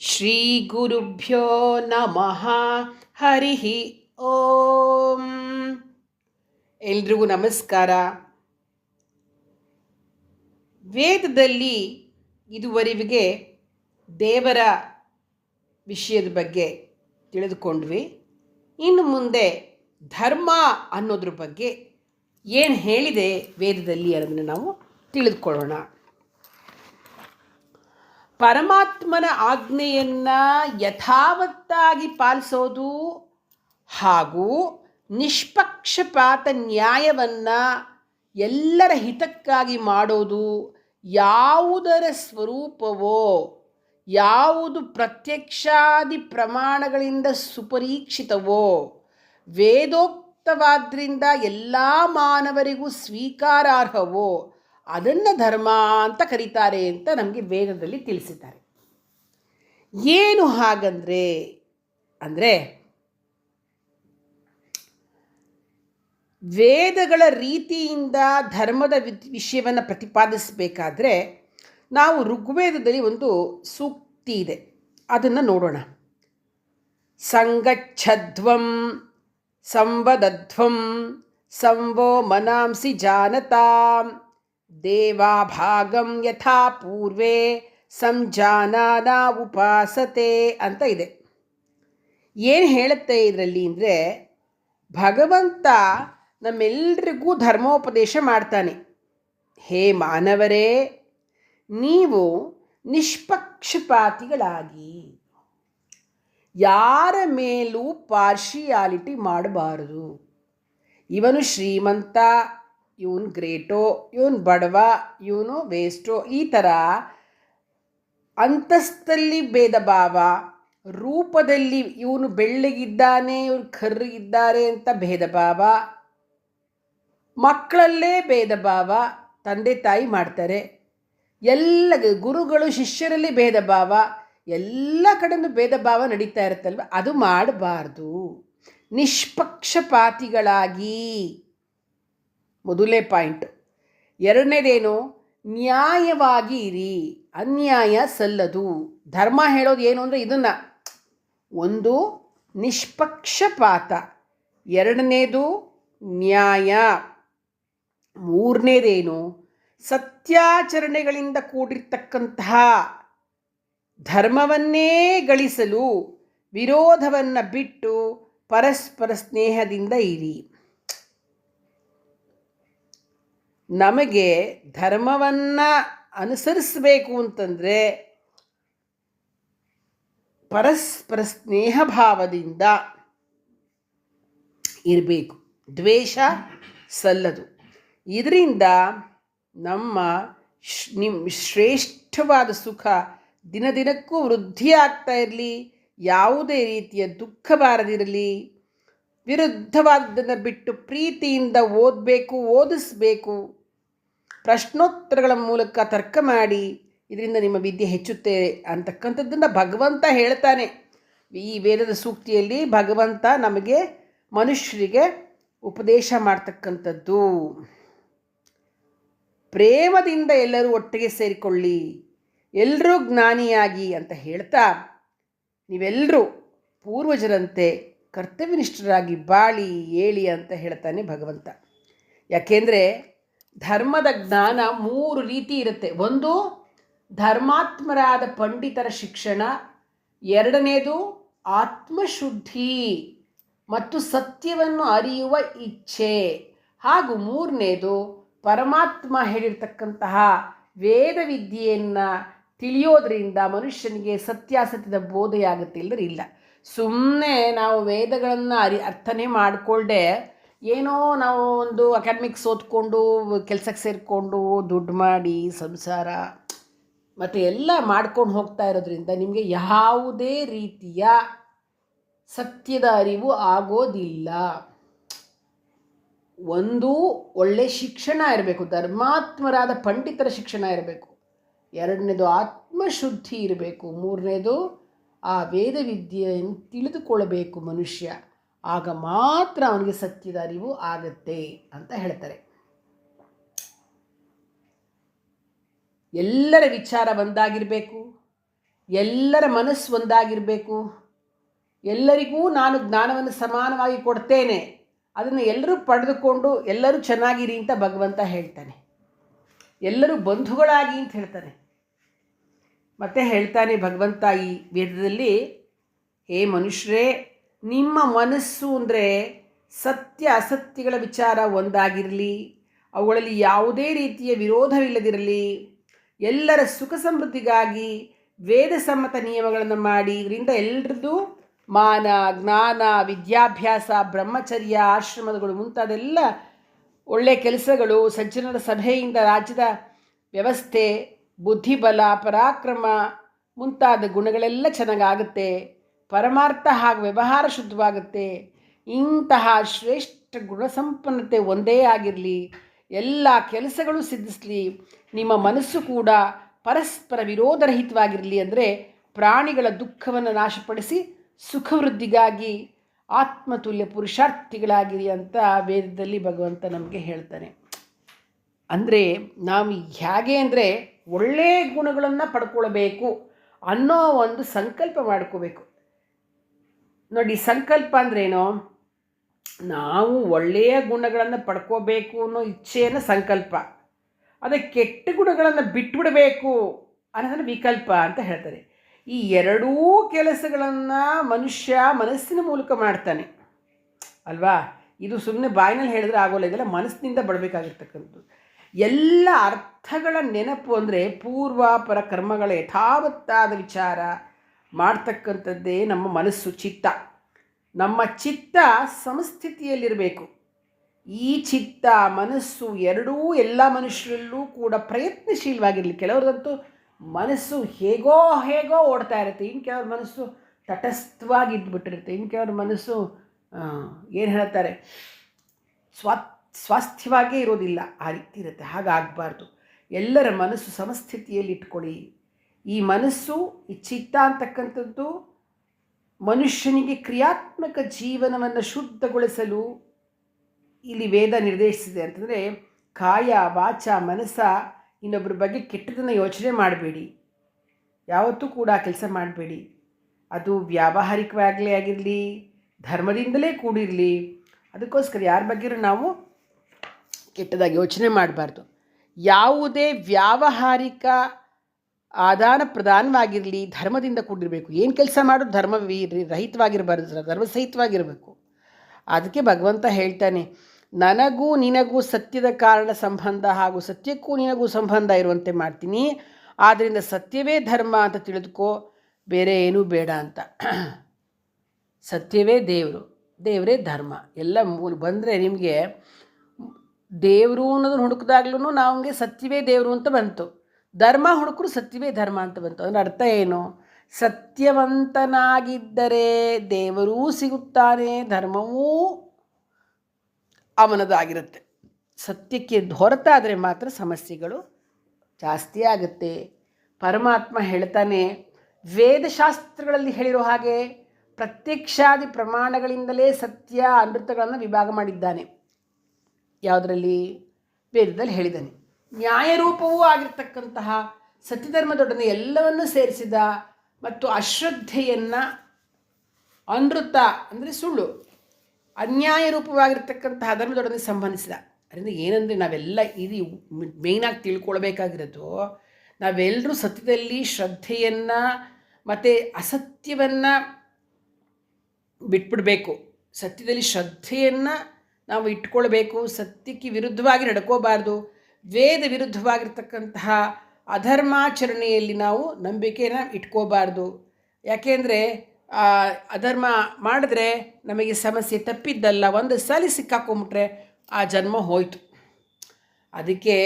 ಶ್ರೀಗುರುಭ್ಯೋ ನಮಃ ಹರಿ ಓಂ ಎಲ್ರಿಗೂ ನಮಸ್ಕಾರ. ವೇದದಲ್ಲಿ ಇದುವರೆಗೆ ದೇವರ ವಿಷಯದ ಬಗ್ಗೆ ತಿಳಿದುಕೊಂಡ್ವಿ. ಇನ್ನು ಮುಂದೆ ಧರ್ಮ ಅನ್ನೋದ್ರ ಬಗ್ಗೆ ಏನು ಹೇಳಿದೆ ವೇದದಲ್ಲಿ ಅನ್ನೋದನ್ನು ನಾವು ತಿಳಿದುಕೊಳ್ಳೋಣ. ಪರಮಾತ್ಮನ ಆಜ್ಞೆಯನ್ನು ಯಥಾವತ್ತಾಗಿ ಪಾಲಿಸೋದು ಹಾಗೂ ನಿಷ್ಪಕ್ಷಪಾತ ನ್ಯಾಯವನ್ನು ಎಲ್ಲರ ಹಿತಕ್ಕಾಗಿ ಮಾಡೋದು ಯಾವುದರ ಸ್ವರೂಪವೋ, ಯಾವುದು ಪ್ರತ್ಯಕ್ಷಾದಿ ಪ್ರಮಾಣಗಳಿಂದ ಸುಪರೀಕ್ಷಿತವೋ, ವೇದೋಕ್ತವಾದ್ರಿಂದ ಎಲ್ಲ ಮಾನವರಿಗೂ ಸ್ವೀಕಾರಾರ್ಹವೋ ಅದನ್ನು ಧರ್ಮ ಅಂತ ಕರೀತಾರೆ ಅಂತ ನಮಗೆ ವೇದದಲ್ಲಿ ತಿಳಿಸಿದ್ದಾರೆ. ಏನು ಹಾಗಂದರೆ, ಅಂದರೆ ವೇದಗಳ ರೀತಿಯಿಂದ ಧರ್ಮದ ವಿಷಯವನ್ನು ಪ್ರತಿಪಾದಿಸಬೇಕಾದ್ರೆ ನಾವು ಋಗ್ವೇದದಲ್ಲಿ ಒಂದು ಸೂಕ್ತಿ ಇದೆ. ಅದನ್ನು ನೋಡೋಣ. ಸಂಗಚ್ಛಧ್ವಂ, ಸಂವದಧ್ವಂ, ಸಂವೋ ಮನಾಂಸಿ ಜಾನತಾಂ ದೇವಾಭಾಗಂ ಯಥಾ ಪೂರ್ವೇ ಸಂಜಾನಾದ ಉಪಾಸತೆ ಅಂತ ಇದೆ. ಏನು ಹೇಳುತ್ತೆ ಇದರಲ್ಲಿ ಅಂದರೆ, ಭಗವಂತ ನಮ್ಮೆಲ್ರಿಗೂ ಧರ್ಮೋಪದೇಶ ಮಾಡ್ತಾನೆ. ಹೇ ಮಾನವರೇ, ನೀವು ನಿಷ್ಪಕ್ಷಪಾತಿಗಳಾಗಿ, ಯಾರ ಮೇಲೂ ಪಾರ್ಶಿಯಾಲಿಟಿ ಮಾಡಬಾರದು. ಇವನು ಶ್ರೀಮಂತ ಇವನು ಗ್ರೇಟೋ, ಇವನು ಬಡವ, ಇವನು ವೇಸ್ಟೋ, ಈ ಥರ ಅಂತಸ್ತಲ್ಲಿ ಭೇದ ಭಾವ, ರೂಪದಲ್ಲಿ ಇವನು ಬೆಳ್ಳಗಿದ್ದಾನೆ, ಇವನು ಕರ್ರಿಗಿದ್ದಾರೆ ಅಂತ ಭೇದ ಭಾವ, ಮಕ್ಕಳಲ್ಲೇ ಭೇದ ಭಾವ, ತಂದೆ ತಾಯಿ ಮಾಡ್ತಾರೆ. ಎಲ್ಲ ಗುರುಗಳು, ಶಿಷ್ಯರಲ್ಲಿ ಭೇದ ಭಾವ, ಎಲ್ಲ ಕಡೆಯೂ ಭೇದ ಭಾವ ನಡೀತಾ ಇರುತ್ತಲ್ವ? ಅದು ಮಾಡಬಾರ್ದು. ನಿಷ್ಪಕ್ಷಪಾತಿಗಳಾಗಿ. ಮೊದಲನೇ ಪಾಯಿಂಟ್. ಎರಡನೇದೇನು? ನ್ಯಾಯವಾಗಿ ಇರಿ, ಅನ್ಯಾಯ ಸಲ್ಲದು. ಧರ್ಮ ಹೇಳೋದು ಏನು ಅಂದರೆ ಇದನ್ನು. ಒಂದು ನಿಷ್ಪಕ್ಷಪಾತ. ಎರಡನೇದು ನ್ಯಾಯ. ಮೂರನೇದೇನು? ಸತ್ಯಾಚರಣೆಗಳಿಂದ ಕೂಡಿರ್ತಕ್ಕಂತಹ ಧರ್ಮವನ್ನೇ ಗಳಿಸಲು ವಿರೋಧವನ್ನು ಬಿಟ್ಟು ಪರಸ್ಪರ ಸ್ನೇಹದಿಂದ ಇರಿ. ನಮಗೆ ಧರ್ಮವನ್ನು ಅನುಸರಿಸಬೇಕು ಅಂತಂದರೆ ಪರಸ್ಪರ ಸ್ನೇಹ ಭಾವದಿಂದ ಇರಬೇಕು. ದ್ವೇಷ ಸಲ್ಲದು. ಇದರಿಂದ ನಮ್ಮ ನಿಮ್ಮ ಶ್ರೇಷ್ಠವಾದ ಸುಖ ದಿನ ದಿನಕ್ಕೂ ವೃದ್ಧಿ ಆಗ್ತಾ ಇರಲಿ, ಯಾವುದೇ ರೀತಿಯ ದುಃಖ ಬಾರದಿರಲಿ, ವಿರುದ್ಧವಾದದ್ದನ್ನು ಬಿಟ್ಟು ಪ್ರೀತಿಯಿಂದ ಓದಬೇಕು, ಓದಿಸ್ಬೇಕು. ಪ್ರಶ್ನೋತ್ತರಗಳ ಮೂಲಕ ತರ್ಕ ಮಾಡಿ ಇದರಿಂದ ನಿಮ್ಮ ವಿದ್ಯೆ ಹೆಚ್ಚುತ್ತೆ ಅಂತಕ್ಕಂಥದ್ದನ್ನು ಭಗವಂತ ಹೇಳ್ತಾನೆ. ಈ ವೇದದ ಸೂಕ್ತಿಯಲ್ಲಿ ಭಗವಂತ ನಮಗೆ ಮನುಷ್ಯರಿಗೆ ಉಪದೇಶ ಮಾಡ್ತಕ್ಕಂಥದ್ದು. ಪ್ರೇಮದಿಂದ ಎಲ್ಲರೂ ಒಟ್ಟಿಗೆ ಸೇರಿಕೊಳ್ಳಿ ಎಲ್ಲರೂ ಜ್ಞಾನಿಯಾಗಿ ಅಂತ ಹೇಳ್ತಾ ನೀವೆಲ್ಲರೂ ಪೂರ್ವಜರಂತೆ ಕರ್ತವ್ಯನಿಷ್ಠರಾಗಿ ಬಾಳಿ, ಏಳಿ ಅಂತ ಹೇಳ್ತಾನೆ ಭಗವಂತ. ಯಾಕೆಂದರೆ ಧರ್ಮದ ಜ್ಞಾನ ಮೂರು ರೀತಿ ಇರುತ್ತೆ. ಒಂದು, ಧರ್ಮಾತ್ಮರಾದ ಪಂಡಿತರ ಶಿಕ್ಷಣ. ಎರಡನೇದು, ಆತ್ಮಶುದ್ಧಿ ಮತ್ತು ಸತ್ಯವನ್ನು ಅರಿಯುವ ಇಚ್ಛೆ. ಹಾಗೂ ಮೂರನೇದು, ಪರಮಾತ್ಮ ಹೇಳಿರ್ತಕ್ಕಂತಹ ವೇದ ವಿದ್ಯೆಯನ್ನು ತಿಳಿಯೋದ್ರಿಂದ ಮನುಷ್ಯನಿಗೆ ಸತ್ಯಾಸತ್ಯದ ಬೋಧೆಯಾಗುತ್ತೆ ಇಲ್ಲ. ಸುಮ್ಮನೆ ನಾವು ವೇದಗಳನ್ನು ಅರಿ, ಅರ್ಥನೇ ಮಾಡಿಕೊಳ್ಳದೆ ಏನೋ ನಾವು ಒಂದು ಅಕಾಡೆಮಿಕ್ಸ್ ಓದ್ಕೊಂಡು ಕೆಲಸಕ್ಕೆ ಸೇರಿಕೊಂಡು, ದುಡ್ಡು ಮಾಡಿ, ಸಂಸಾರ, ಮತ್ತು ಎಲ್ಲ ಮಾಡ್ಕೊಂಡು ಹೋಗ್ತಾ ಇರೋದ್ರಿಂದ ನಿಮಗೆ ಯಾವುದೇ ರೀತಿಯ ಸತ್ಯದ ಅರಿವು ಆಗೋದಿಲ್ಲ. ಒಂದು ಒಳ್ಳೆ ಶಿಕ್ಷಣ ಇರಬೇಕು, ಧರ್ಮಾತ್ಮರಾದ ಪಂಡಿತರ ಶಿಕ್ಷಣ ಇರಬೇಕು. ಎರಡನೇದು ಆತ್ಮಶುದ್ಧಿ ಇರಬೇಕು, ಮೂರನೇದು ಆ ವೇದ ವಿದ್ಯೆಯನ್ನು ತಿಳಿದುಕೊಳ್ಳಬೇಕು ಮನುಷ್ಯ. ಆಗ ಮಾತ್ರ ಅವನಿಗೆ ಸತ್ಯದ ಅರಿವು ಆಗತ್ತೆ ಅಂತ ಹೇಳ್ತಾರೆ. ಎಲ್ಲರ ವಿಚಾರ ಒಂದಾಗಿರಬೇಕು, ಎಲ್ಲರ ಮನಸ್ಸು ಒಂದಾಗಿರಬೇಕು, ಎಲ್ಲರಿಗೂ ನಾನು ಜ್ಞಾನವನ್ನು ಸಮಾನವಾಗಿ ಕೊಡ್ತೇನೆ, ಅದನ್ನು ಎಲ್ಲರೂ ಪಡೆದುಕೊಂಡು ಎಲ್ಲರೂ ಚೆನ್ನಾಗಿರಿ ಅಂತ ಭಗವಂತ ಹೇಳ್ತಾನೆ. ಎಲ್ಲರೂ ಬಂಧುಗಳಾಗಿ ಅಂತ ಹೇಳ್ತಾನೆ. ಮತ್ತೆ ಹೇಳ್ತಾನೆ ಭಗವಂತ ಈ ವೇದದಲ್ಲಿ, ಹೇ ಮನುಷ್ಯರೇ ನಿಮ್ಮ ಮನಸ್ಸು ಅಂದರೆ ಸತ್ಯ ಅಸತ್ಯಗಳ ವಿಚಾರ ಒಂದಾಗಿರಲಿ, ಅವುಗಳಲ್ಲಿ ಯಾವುದೇ ರೀತಿಯ ವಿರೋಧವಿಲ್ಲದಿರಲಿ. ಎಲ್ಲರ ಸುಖ ಸಮೃದ್ಧಿಗಾಗಿ ವೇದ ಸಮ್ಮತ ನಿಯಮಗಳನ್ನು ಮಾಡಿ, ಇದರಿಂದ ಎಲ್ಲರದ್ದು ಮಾನ, ಜ್ಞಾನ, ವಿದ್ಯಾಭ್ಯಾಸ, ಬ್ರಹ್ಮಚರ್ಯ, ಆಶ್ರಮಗಳು ಮುಂತಾದೆಲ್ಲ ಒಳ್ಳೆಯ ಕೆಲಸಗಳು ಸಜ್ಜನರ ಸಭೆಯಿಂದ ರಾಜ್ಯದ ವ್ಯವಸ್ಥೆ, ಬುದ್ಧಿಬಲ, ಪರಾಕ್ರಮ ಮುಂತಾದ ಗುಣಗಳೆಲ್ಲ ಚೆನ್ನಾಗಾಗುತ್ತೆ. ಪರಮಾರ್ಥ ಹಾಗೂ ವ್ಯವಹಾರ ಶುದ್ಧವಾಗುತ್ತೆ. ಇಂತಹ ಶ್ರೇಷ್ಠ ಗುಣಸಂಪನ್ನತೆ ಒಂದೇ ಆಗಿರಲಿ, ಎಲ್ಲ ಕೆಲಸಗಳು ಸಿದ್ಧಿಸಲಿ, ನಿಮ್ಮ ಮನಸ್ಸು ಕೂಡ ಪರಸ್ಪರ ವಿರೋಧರಹಿತವಾಗಿರಲಿ ಅಂದರೆ ಪ್ರಾಣಿಗಳ ದುಃಖವನ್ನು ನಾಶಪಡಿಸಿ ಸುಖವೃದ್ಧಿಗಾಗಿ ಆತ್ಮತುಲ್ಯ ಪುರುಷಾರ್ಥಿಗಳಾಗಿರಿ ಅಂತ ವೇದದಲ್ಲಿ ಭಗವಂತ ನಮಗೆ ಹೇಳ್ತಾನೆ. ಅಂದರೆ ನಾವು ಹೇಗೆ ಅಂದರೆ ಒಳ್ಳೆಯ ಗುಣಗಳನ್ನು ಪಡ್ಕೊಳ್ಬೇಕು ಅನ್ನೋ ಒಂದು ಸಂಕಲ್ಪ ಮಾಡ್ಕೋಬೇಕು. ನೋಡಿ, ಸಂಕಲ್ಪ ಅಂದ್ರೇನು? ನಾವು ಒಳ್ಳೆಯ ಗುಣಗಳನ್ನು ಪಡ್ಕೋಬೇಕು ಅನ್ನೋ ಇಚ್ಛೆಯನ್ನು ಸಂಕಲ್ಪ. ಅದೇ ಕೆಟ್ಟ ಗುಣಗಳನ್ನು ಬಿಟ್ಬಿಡಬೇಕು ಅನ್ನೋದನ್ನು ವಿಕಲ್ಪ ಅಂತ ಹೇಳ್ತಾರೆ. ಈ ಎರಡೂ ಕೆಲಸಗಳನ್ನು ಮನುಷ್ಯ ಮನಸ್ಸಿನ ಮೂಲಕ ಮಾಡ್ತಾನೆ. ಅಲ್ವಾ? ಇದು ಸುಮ್ಮನೆ ಬಾಯಿನಲ್ಲಿ ಹೇಳಿದ್ರೆ ಆಗೋಲ್ಲ, ಇದೆಲ್ಲ ಮನಸ್ಸಿನಿಂದ ಬಡಬೇಕಾಗಿರ್ತಕ್ಕಂಥದ್ದು ಎಲ್ಲ ಅರ್ಥಗಳ ನೆನಪು ಅಂದರೆ ಪೂರ್ವಾಪರ ಕರ್ಮಗಳ ಯಥಾವತ್ತಾದ ವಿಚಾರ ಮಾಡ್ತಕ್ಕಂಥದ್ದೇ ನಮ್ಮ ಮನಸ್ಸು, ಚಿತ್ತ. ನಮ್ಮ ಚಿತ್ತ ಸಮಸ್ಥಿತಿಯಲ್ಲಿರಬೇಕು. ಈ ಚಿತ್ತ, ಮನಸ್ಸು ಎರಡೂ ಎಲ್ಲ ಮನುಷ್ಯರಲ್ಲೂ ಕೂಡ ಪ್ರಯತ್ನಶೀಲವಾಗಿರಲಿ. ಕೆಲವ್ರದಂತೂ ಮನಸ್ಸು ಹೇಗೋ ಹೇಗೋ ಓಡ್ತಾ ಇರುತ್ತೆ. ಇನ್ನು ಕೆಲವ್ರ ಮನಸ್ಸು ತಟಸ್ಥವಾಗಿ ಇದ್ಬಿಟ್ಟಿರುತ್ತೆ ಇನ್ನು ಕೆಲವ್ರ ಮನಸ್ಸು ಏನು ಹೇಳ್ತಾರೆ? ಸ್ವಾ ಸ್ವಾಸ್ಥ್ಯವಾಗೇ ಇರೋದಿಲ್ಲ. ಆ ರೀತಿ ಇರುತ್ತೆ. ಹಾಗಾಗಬಾರ್ದು. ಎಲ್ಲರ ಮನಸ್ಸು ಸಮಸ್ಥಿತಿಯಲ್ಲಿ ಇಟ್ಕೊಳ್ಳಿ ಈ ಮನಸ್ಸು, ಈ ಚಿತ್ತ ಅಂತಕ್ಕಂಥದ್ದು ಮನುಷ್ಯನಿಗೆ ಕ್ರಿಯಾತ್ಮಕ ಜೀವನವನ್ನು ಶುದ್ಧಗೊಳಿಸಲು ಇಲ್ಲಿ ವೇದ ನಿರ್ದೇಶಿಸಿದೆ ಅಂತಂದರೆ, ಕಾಯ, ವಾಚ, ಮನಸ್ಸ ಇನ್ನೊಬ್ಬರ ಬಗ್ಗೆ ಕೆಟ್ಟದನ್ನು ಯೋಚನೆ ಮಾಡಬೇಡಿ. ಯಾವತ್ತೂ ಕೂಡ ಕೆಲಸ ಮಾಡಬೇಡಿ. ಅದು ವ್ಯಾವಹಾರಿಕವಾಗಲೇ ಆಗಿರಲಿ, ಧರ್ಮದಿಂದಲೇ ಕೂಡಿರಲಿ, ಅದಕ್ಕೋಸ್ಕರ ಯಾರ ಬಗ್ಗೆಯೂ ನಾವು ಕೆಟ್ಟದಾಗಿ ಯೋಚನೆ ಮಾಡಬಾರ್ದು. ಯಾವುದೇ ವ್ಯಾವಹಾರಿಕ ಆದಾನ ಪ್ರದಾನವಾಗಿರಲಿ ಧರ್ಮದಿಂದ ಕೂಡಿರಬೇಕು. ಏನು ಕೆಲಸ ಮಾಡೋದು ಧರ್ಮ ರಹಿತವಾಗಿರಬಾರ್ದು ಧರ್ಮಸಹಿತವಾಗಿರಬೇಕು. ಅದಕ್ಕೆ ಭಗವಂತ ಹೇಳ್ತಾನೆ, ನನಗೂ ನಿನಗೂ ಸತ್ಯದ ಕಾರಣ ಸಂಬಂಧ ಹಾಗೂ ಸತ್ಯಕ್ಕೂ ನಿನಗೂ ಸಂಬಂಧ ಇರುವಂತೆ ಮಾಡ್ತೀನಿ. ಆದ್ದರಿಂದ ಸತ್ಯವೇ ಧರ್ಮ ಅಂತ ತಿಳಿದುಕೋ, ಬೇರೆ ಏನೂ ಬೇಡ ಅಂತ. ಸತ್ಯವೇ ದೇವರು, ದೇವರೇ ಧರ್ಮ. ಎಲ್ಲ ಬಂದರೆ ನಿಮಗೆ ದೇವರು ಅನ್ನೋದನ್ನು ಹುಡುಕಿದಾಗ್ಲೂ ನಮಗೆ ಸತ್ಯವೇ ದೇವರು ಅಂತ ಬಂತು. ಧರ್ಮ ಹುಡುಕರು ಸತ್ಯವೇ ಧರ್ಮ ಅಂತ ಬಂತು. ಅದರ ಅರ್ಥ ಏನು? ಸತ್ಯವಂತನಾಗಿದ್ದರೆ ದೇವರೂ ಸಿಗುತ್ತಾನೆ, ಧರ್ಮವೂ ಅವನದಾಗಿರುತ್ತೆ. ಸತ್ಯಕ್ಕೆ ಹೊರತಾದರೆ ಮಾತ್ರ ಸಮಸ್ಯೆಗಳು ಜಾಸ್ತಿ ಆಗುತ್ತೆ. ಪರಮಾತ್ಮ ಹೇಳ್ತಾನೆ, ವೇದಶಾಸ್ತ್ರಗಳಲ್ಲಿ ಹೇಳಿರೋ ಹಾಗೆ ಪ್ರತ್ಯಕ್ಷಾದಿ ಪ್ರಮಾಣಗಳಿಂದಲೇ ಸತ್ಯ ಅನೃತಗಳನ್ನು ವಿಭಾಗ ಮಾಡಿದ್ದಾನೆ. ಯಾವುದರಲ್ಲಿ? ವೇದದಲ್ಲಿ ಹೇಳಿದ್ದಾನೆ. ನ್ಯಾಯರೂಪವೂ ಆಗಿರ್ತಕ್ಕಂತಹ ಸತ್ಯಧರ್ಮದೊಡನೆ ಎಲ್ಲವನ್ನು ಸೇರಿಸಿದ ಮತ್ತು ಅಶ್ರದ್ಧೆಯನ್ನು ಅನೃತ ಅಂದರೆ ಸುಳ್ಳು, ಅನ್ಯಾಯ ರೂಪವಾಗಿರ್ತಕ್ಕಂತಹ ಧರ್ಮದೊಡನೆ ಸಂಬಂಧಿಸಿದ. ಅದರಿಂದ ಏನಂದರೆ ನಾವೆಲ್ಲ ಇದು ಮೇಯ್ನಾಗಿ ತಿಳ್ಕೊಳ್ಬೇಕಾಗಿರೋದು ನಾವೆಲ್ಲರೂ ಸತ್ಯದಲ್ಲಿ ಶ್ರದ್ಧೆಯನ್ನು ಮತ್ತು ಅಸತ್ಯವನ್ನು ಬಿಟ್ಬಿಡಬೇಕು. ಸತ್ಯದಲ್ಲಿ ಶ್ರದ್ಧೆಯನ್ನು ನಾವು ಇಟ್ಕೊಳ್ಬೇಕು. ಸತ್ಯಕ್ಕೆ ವಿರುದ್ಧವಾಗಿ ನಡ್ಕೋಬಾರ್ದು. ವೇದ ವಿರುದ್ಧವಾಗಿರ್ತಕ್ಕಂತಹ ಅಧರ್ಮಾಚರಣೆಯಲ್ಲಿ ನಾವು ನಂಬಿಕೆನ ಇಟ್ಕೋಬಾರ್ದು. ಯಾಕೆಂದರೆ ಅಧರ್ಮ ಮಾಡಿದ್ರೆ ನಮಗೆ ಸಮಸ್ಯೆ ತಪ್ಪಿದ್ದಲ್ಲ, ಒಂದು ಸಲ ಸಿಕ್ಕಾಕೊಂಬಿಟ್ರೆ ಆ ಜನ್ಮ ಹೋಯಿತು. ಅದಕ್ಕೆ,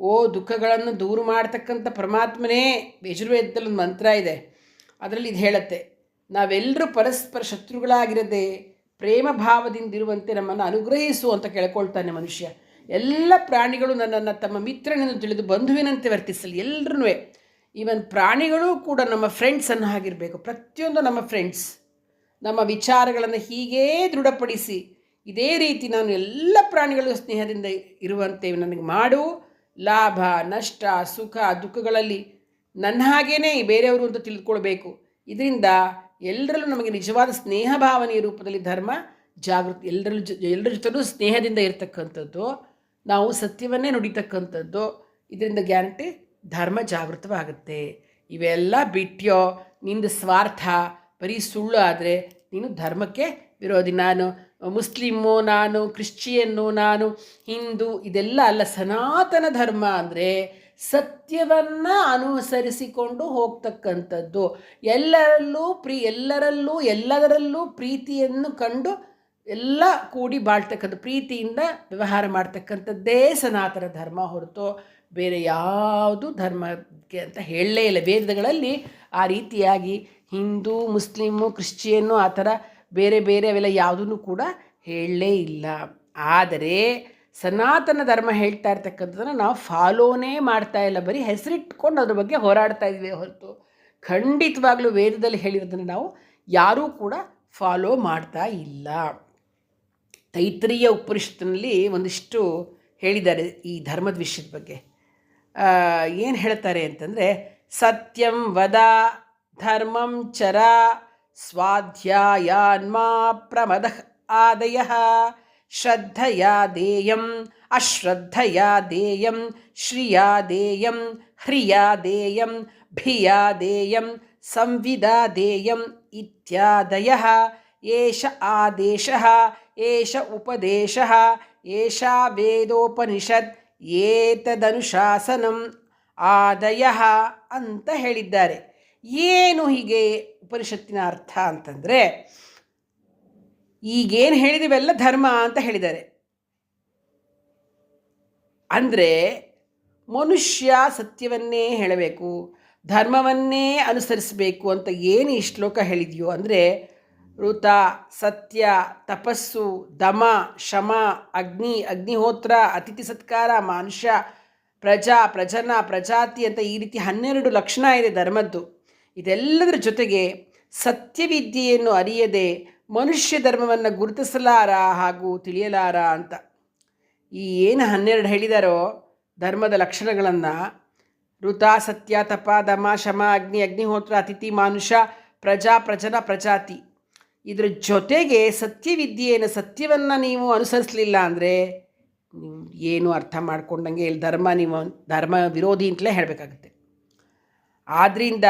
ಓ, ದುಃಖಗಳನ್ನು ದೂರ ಮಾಡ್ತಕ್ಕಂಥ ಪರಮಾತ್ಮನೇ ಯಜುರ್ವೇದದಲ್ಲಿ ಒಂದು ಮಂತ್ರ ಇದೆ. ಅದರಲ್ಲಿ ಇದು ಹೇಳುತ್ತೆ, ನಾವೆಲ್ಲರೂ ಪರಸ್ಪರ ಶತ್ರುಗಳಾಗಿರದೆ ಪ್ರೇಮ ಭಾವದಿಂದಿರುವಂತೆ ನಮ್ಮನ್ನು ಅನುಗ್ರಹಿಸು ಅಂತ ಕೇಳ್ಕೊಳ್ತಾನೆ ಮನುಷ್ಯ. ಎಲ್ಲ ಪ್ರಾಣಿಗಳು ನನ್ನನ್ನು ತಮ್ಮ ಮಿತ್ರನೆಂದು ತಿಳಿದು ಬಂಧುವಿನಂತೆ ವರ್ತಿಸಲಿ ಎಲ್ಲರೂ ಈವನ್ ಪ್ರಾಣಿಗಳು ಕೂಡ ನಮ್ಮ ಫ್ರೆಂಡ್ಸ್ ಅನ್ನೋ ಹಾಗಿರಬೇಕು. ಪ್ರತಿಯೊಂದು ನಮ್ಮ ಫ್ರೆಂಡ್ಸ್ ನಮ್ಮ ವಿಚಾರಗಳನ್ನು ಹೀಗೇ ದೃಢಪಡಿಸಿ, ಇದೇ ರೀತಿ ನಾನು ಎಲ್ಲ ಪ್ರಾಣಿಗಳು ಸ್ನೇಹದಿಂದ ಇರುವಂತೆ ನನಗೆ ಮಾಡು. ಲಾಭ, ನಷ್ಟ, ಸುಖ, ದುಃಖಗಳಲ್ಲಿ ನನ್ನ ಹಾಗೇನೇ ಬೇರೆಯವರು ಅಂತ ತಿಳ್ಕೊಳ್ಬೇಕು. ಇದರಿಂದ ಎಲ್ಲರಲ್ಲೂ ನಮಗೆ ನಿಜವಾದ ಸ್ನೇಹ ಭಾವನೆಯ ರೂಪದಲ್ಲಿ ಧರ್ಮ, ಜಾಗೃತಿ ಎಲ್ಲರಲ್ಲೂ ಎಲ್ಲರ ಜೊತೆಲೂ ಸ್ನೇಹದಿಂದ ಇರತಕ್ಕಂಥದ್ದು. ನಾವು ಸತ್ಯವನ್ನೇ ನುಡಿತಕ್ಕಂಥದ್ದು. ಇದರಿಂದ ಗ್ಯಾರಂಟಿ ಧರ್ಮ ಜಾಗೃತವಾಗುತ್ತೆ. ಇವೆಲ್ಲ ಬಿಟ್ಟ್ಯೋ ನಿಂದು ಸ್ವಾರ್ಥ, ಬರೀ ಸುಳ್ಳು ಆದರೆ ನೀನು ಧರ್ಮಕ್ಕೆ ವಿರೋಧಿ. ನಾನು ಮುಸ್ಲಿಮ್ಮು ನಾನು ಕ್ರಿಶ್ಚಿಯನ್ನು, ನಾನು ಹಿಂದೂ, ಇದೆಲ್ಲ ಅಲ್ಲ. ಸನಾತನ ಧರ್ಮ ಅಂದರೆ ಸತ್ಯವನ್ನು ಅನುಸರಿಸಿಕೊಂಡು ಹೋಗ್ತಕ್ಕಂಥದ್ದು. ಎಲ್ಲರಲ್ಲೂ ಪ್ರೀ, ಎಲ್ಲರಲ್ಲೂ, ಎಲ್ಲದರಲ್ಲೂ ಪ್ರೀತಿಯನ್ನು ಕಂಡು ಎಲ್ಲ ಕೂಡಿ ಬಾಳ್ತಕ್ಕಂಥ ಪ್ರೀತಿಯಿಂದ ವ್ಯವಹಾರ ಮಾಡ್ತಕ್ಕಂಥದ್ದೇ ಸನಾತನ ಧರ್ಮ ಹೊರತು ಬೇರೆ ಯಾವುದು ಧರ್ಮಕ್ಕೆ ಅಂತ ಹೇಳಲೇ ಇಲ್ಲ. ವೇದಗಳಲ್ಲಿ ಆ ರೀತಿಯಾಗಿ ಹಿಂದೂ, ಮುಸ್ಲಿಮು ಕ್ರಿಶ್ಚಿಯನ್ನು ಆ ಥರ ಬೇರೆ ಬೇರೆ ಅವೆಲ್ಲ ಯಾವುದೂ ಕೂಡ ಹೇಳಲೇ ಇಲ್ಲ. ಆದರೆ ಸನಾತನ ಧರ್ಮ ಹೇಳ್ತಾ ಇರ್ತಕ್ಕಂಥದ್ದನ್ನು ನಾವು ಫಾಲೋನೇ ಮಾಡ್ತಾ ಇಲ್ಲ. ಬರೀ ಹೆಸರಿಟ್ಕೊಂಡು ಅದ್ರ ಬಗ್ಗೆ ಹೋರಾಡ್ತಾ ಇದ್ವಿ ಹೊರತು. ಖಂಡಿತವಾಗ್ಲೂ ವೇದದಲ್ಲಿ ಹೇಳಿರೋದನ್ನು ನಾವು ಯಾರೂ ಕೂಡ ಫಾಲೋ ಮಾಡ್ತಾ ಇಲ್ಲ. ತೈತ್ರಿಯ ಉಪನಿಷತ್ತಿನಲ್ಲಿ ಒಂದಿಷ್ಟು ಹೇಳಿದ್ದಾರೆ ಈ ಧರ್ಮದ ವಿಷಯದ ಬಗ್ಗೆ. ಏನು ಹೇಳ್ತಾರೆ ಅಂತಂದರೆ, ಸತ್ಯಂ ವದ ಧರ್ಮಂ ಚರ ಸ್ವಾಧ್ಯಾಯಾನ್ಮಾ ಪ್ರಮದ ಆದಯ ಶ್ರದ್ಧೆಯ ದೇಯಂ ಅಶ್ರದ್ಧೆಯ ದೇಯಂ ಶ್ರಿಯಾ ದೇಯಂ ಹ್ರಿಯಾ ದೇಯಂ ಭಿಯಾ ದೇಯಂ ಸಂವಿದಾ ದೇಯಂ ಇತ್ಯಾದಯ ಏಷ ಆದೇಶ ಏಷ ಉಪದೇಶ, ಏಷಾ ವೇದೋಪನಿಷತ್ ಏತದನುಶಾಸನಂ ಆದಯ ಅಂತ ಹೇಳಿದ್ದಾರೆ. ಏನು ಹೀಗೆ ಉಪನಿಷತ್ತಿನ ಅರ್ಥ ಅಂತಂದರೆ, ಈಗೇನು ಹೇಳಿದಿವೆಲ್ಲ ಧರ್ಮ ಅಂತ ಹೇಳಿದ್ದಾರೆ. ಅಂದರೆ, ಮನುಷ್ಯ ಸತ್ಯವನ್ನೇ ಹೇಳಬೇಕು, ಧರ್ಮವನ್ನೇ ಅನುಸರಿಸಬೇಕು ಅಂತ ಏನು ಈ ಶ್ಲೋಕ ಹೇಳಿದೆಯೋ ಅಂದರೆ ಋತ, ಸತ್ಯ, ತಪಸ್ಸು, ದಮ, ಶಮ, ಅಗ್ನಿ, ಅಗ್ನಿಹೋತ್ರ, ಅತಿಥಿ ಸತ್ಕಾರ ಮಾನುಷ್ಯ ಪ್ರಜಾ, ಪ್ರಜನ, ಪ್ರಜಾತಿ ಅಂತ ಈ ರೀತಿ ಹನ್ನೆರಡು ಲಕ್ಷಣ ಇದೆ ಧರ್ಮದ್ದು. ಇದೆಲ್ಲದರ ಜೊತೆಗೆ ಸತ್ಯವಿದ್ಯೆಯನ್ನು ಅರಿಯದೆ ಮನುಷ್ಯ ಧರ್ಮವನ್ನು ಗುರುತಿಸಲಾರ ಹಾಗೂ ತಿಳಿಯಲಾರ ಅಂತ. ಈ ಏನು ಹನ್ನೆರಡು ಹೇಳಿದಾರೋ ಧರ್ಮದ ಲಕ್ಷಣಗಳನ್ನು ಋತ, ಸತ್ಯ, ತಪ, ದಮ, ಶಮ, ಅಗ್ನಿ, ಅಗ್ನಿಹೋತ್ರ, ಅತಿಥಿ, ಮಾನುಷ, ಪ್ರಜಾ, ಪ್ರಜನ, ಪ್ರಜಾತಿ ಇದರ ಜೊತೆಗೆ ಸತ್ಯವಿದ್ಯೆಯನ್ನು, ಸತ್ಯವನ್ನು ನೀವು ಅನುಸರಿಸಲಿಲ್ಲ ಅಂದರೆ ಏನು ಅರ್ಥ ಮಾಡ್ಕೊಂಡಂಗೆ ಇಲ್ಲಿ ಧರ್ಮ ನೀವು ಧರ್ಮ ವಿರೋಧಿ ಅಂತಲೇ ಹೇಳಬೇಕಾಗುತ್ತೆ. ಆದ್ದರಿಂದ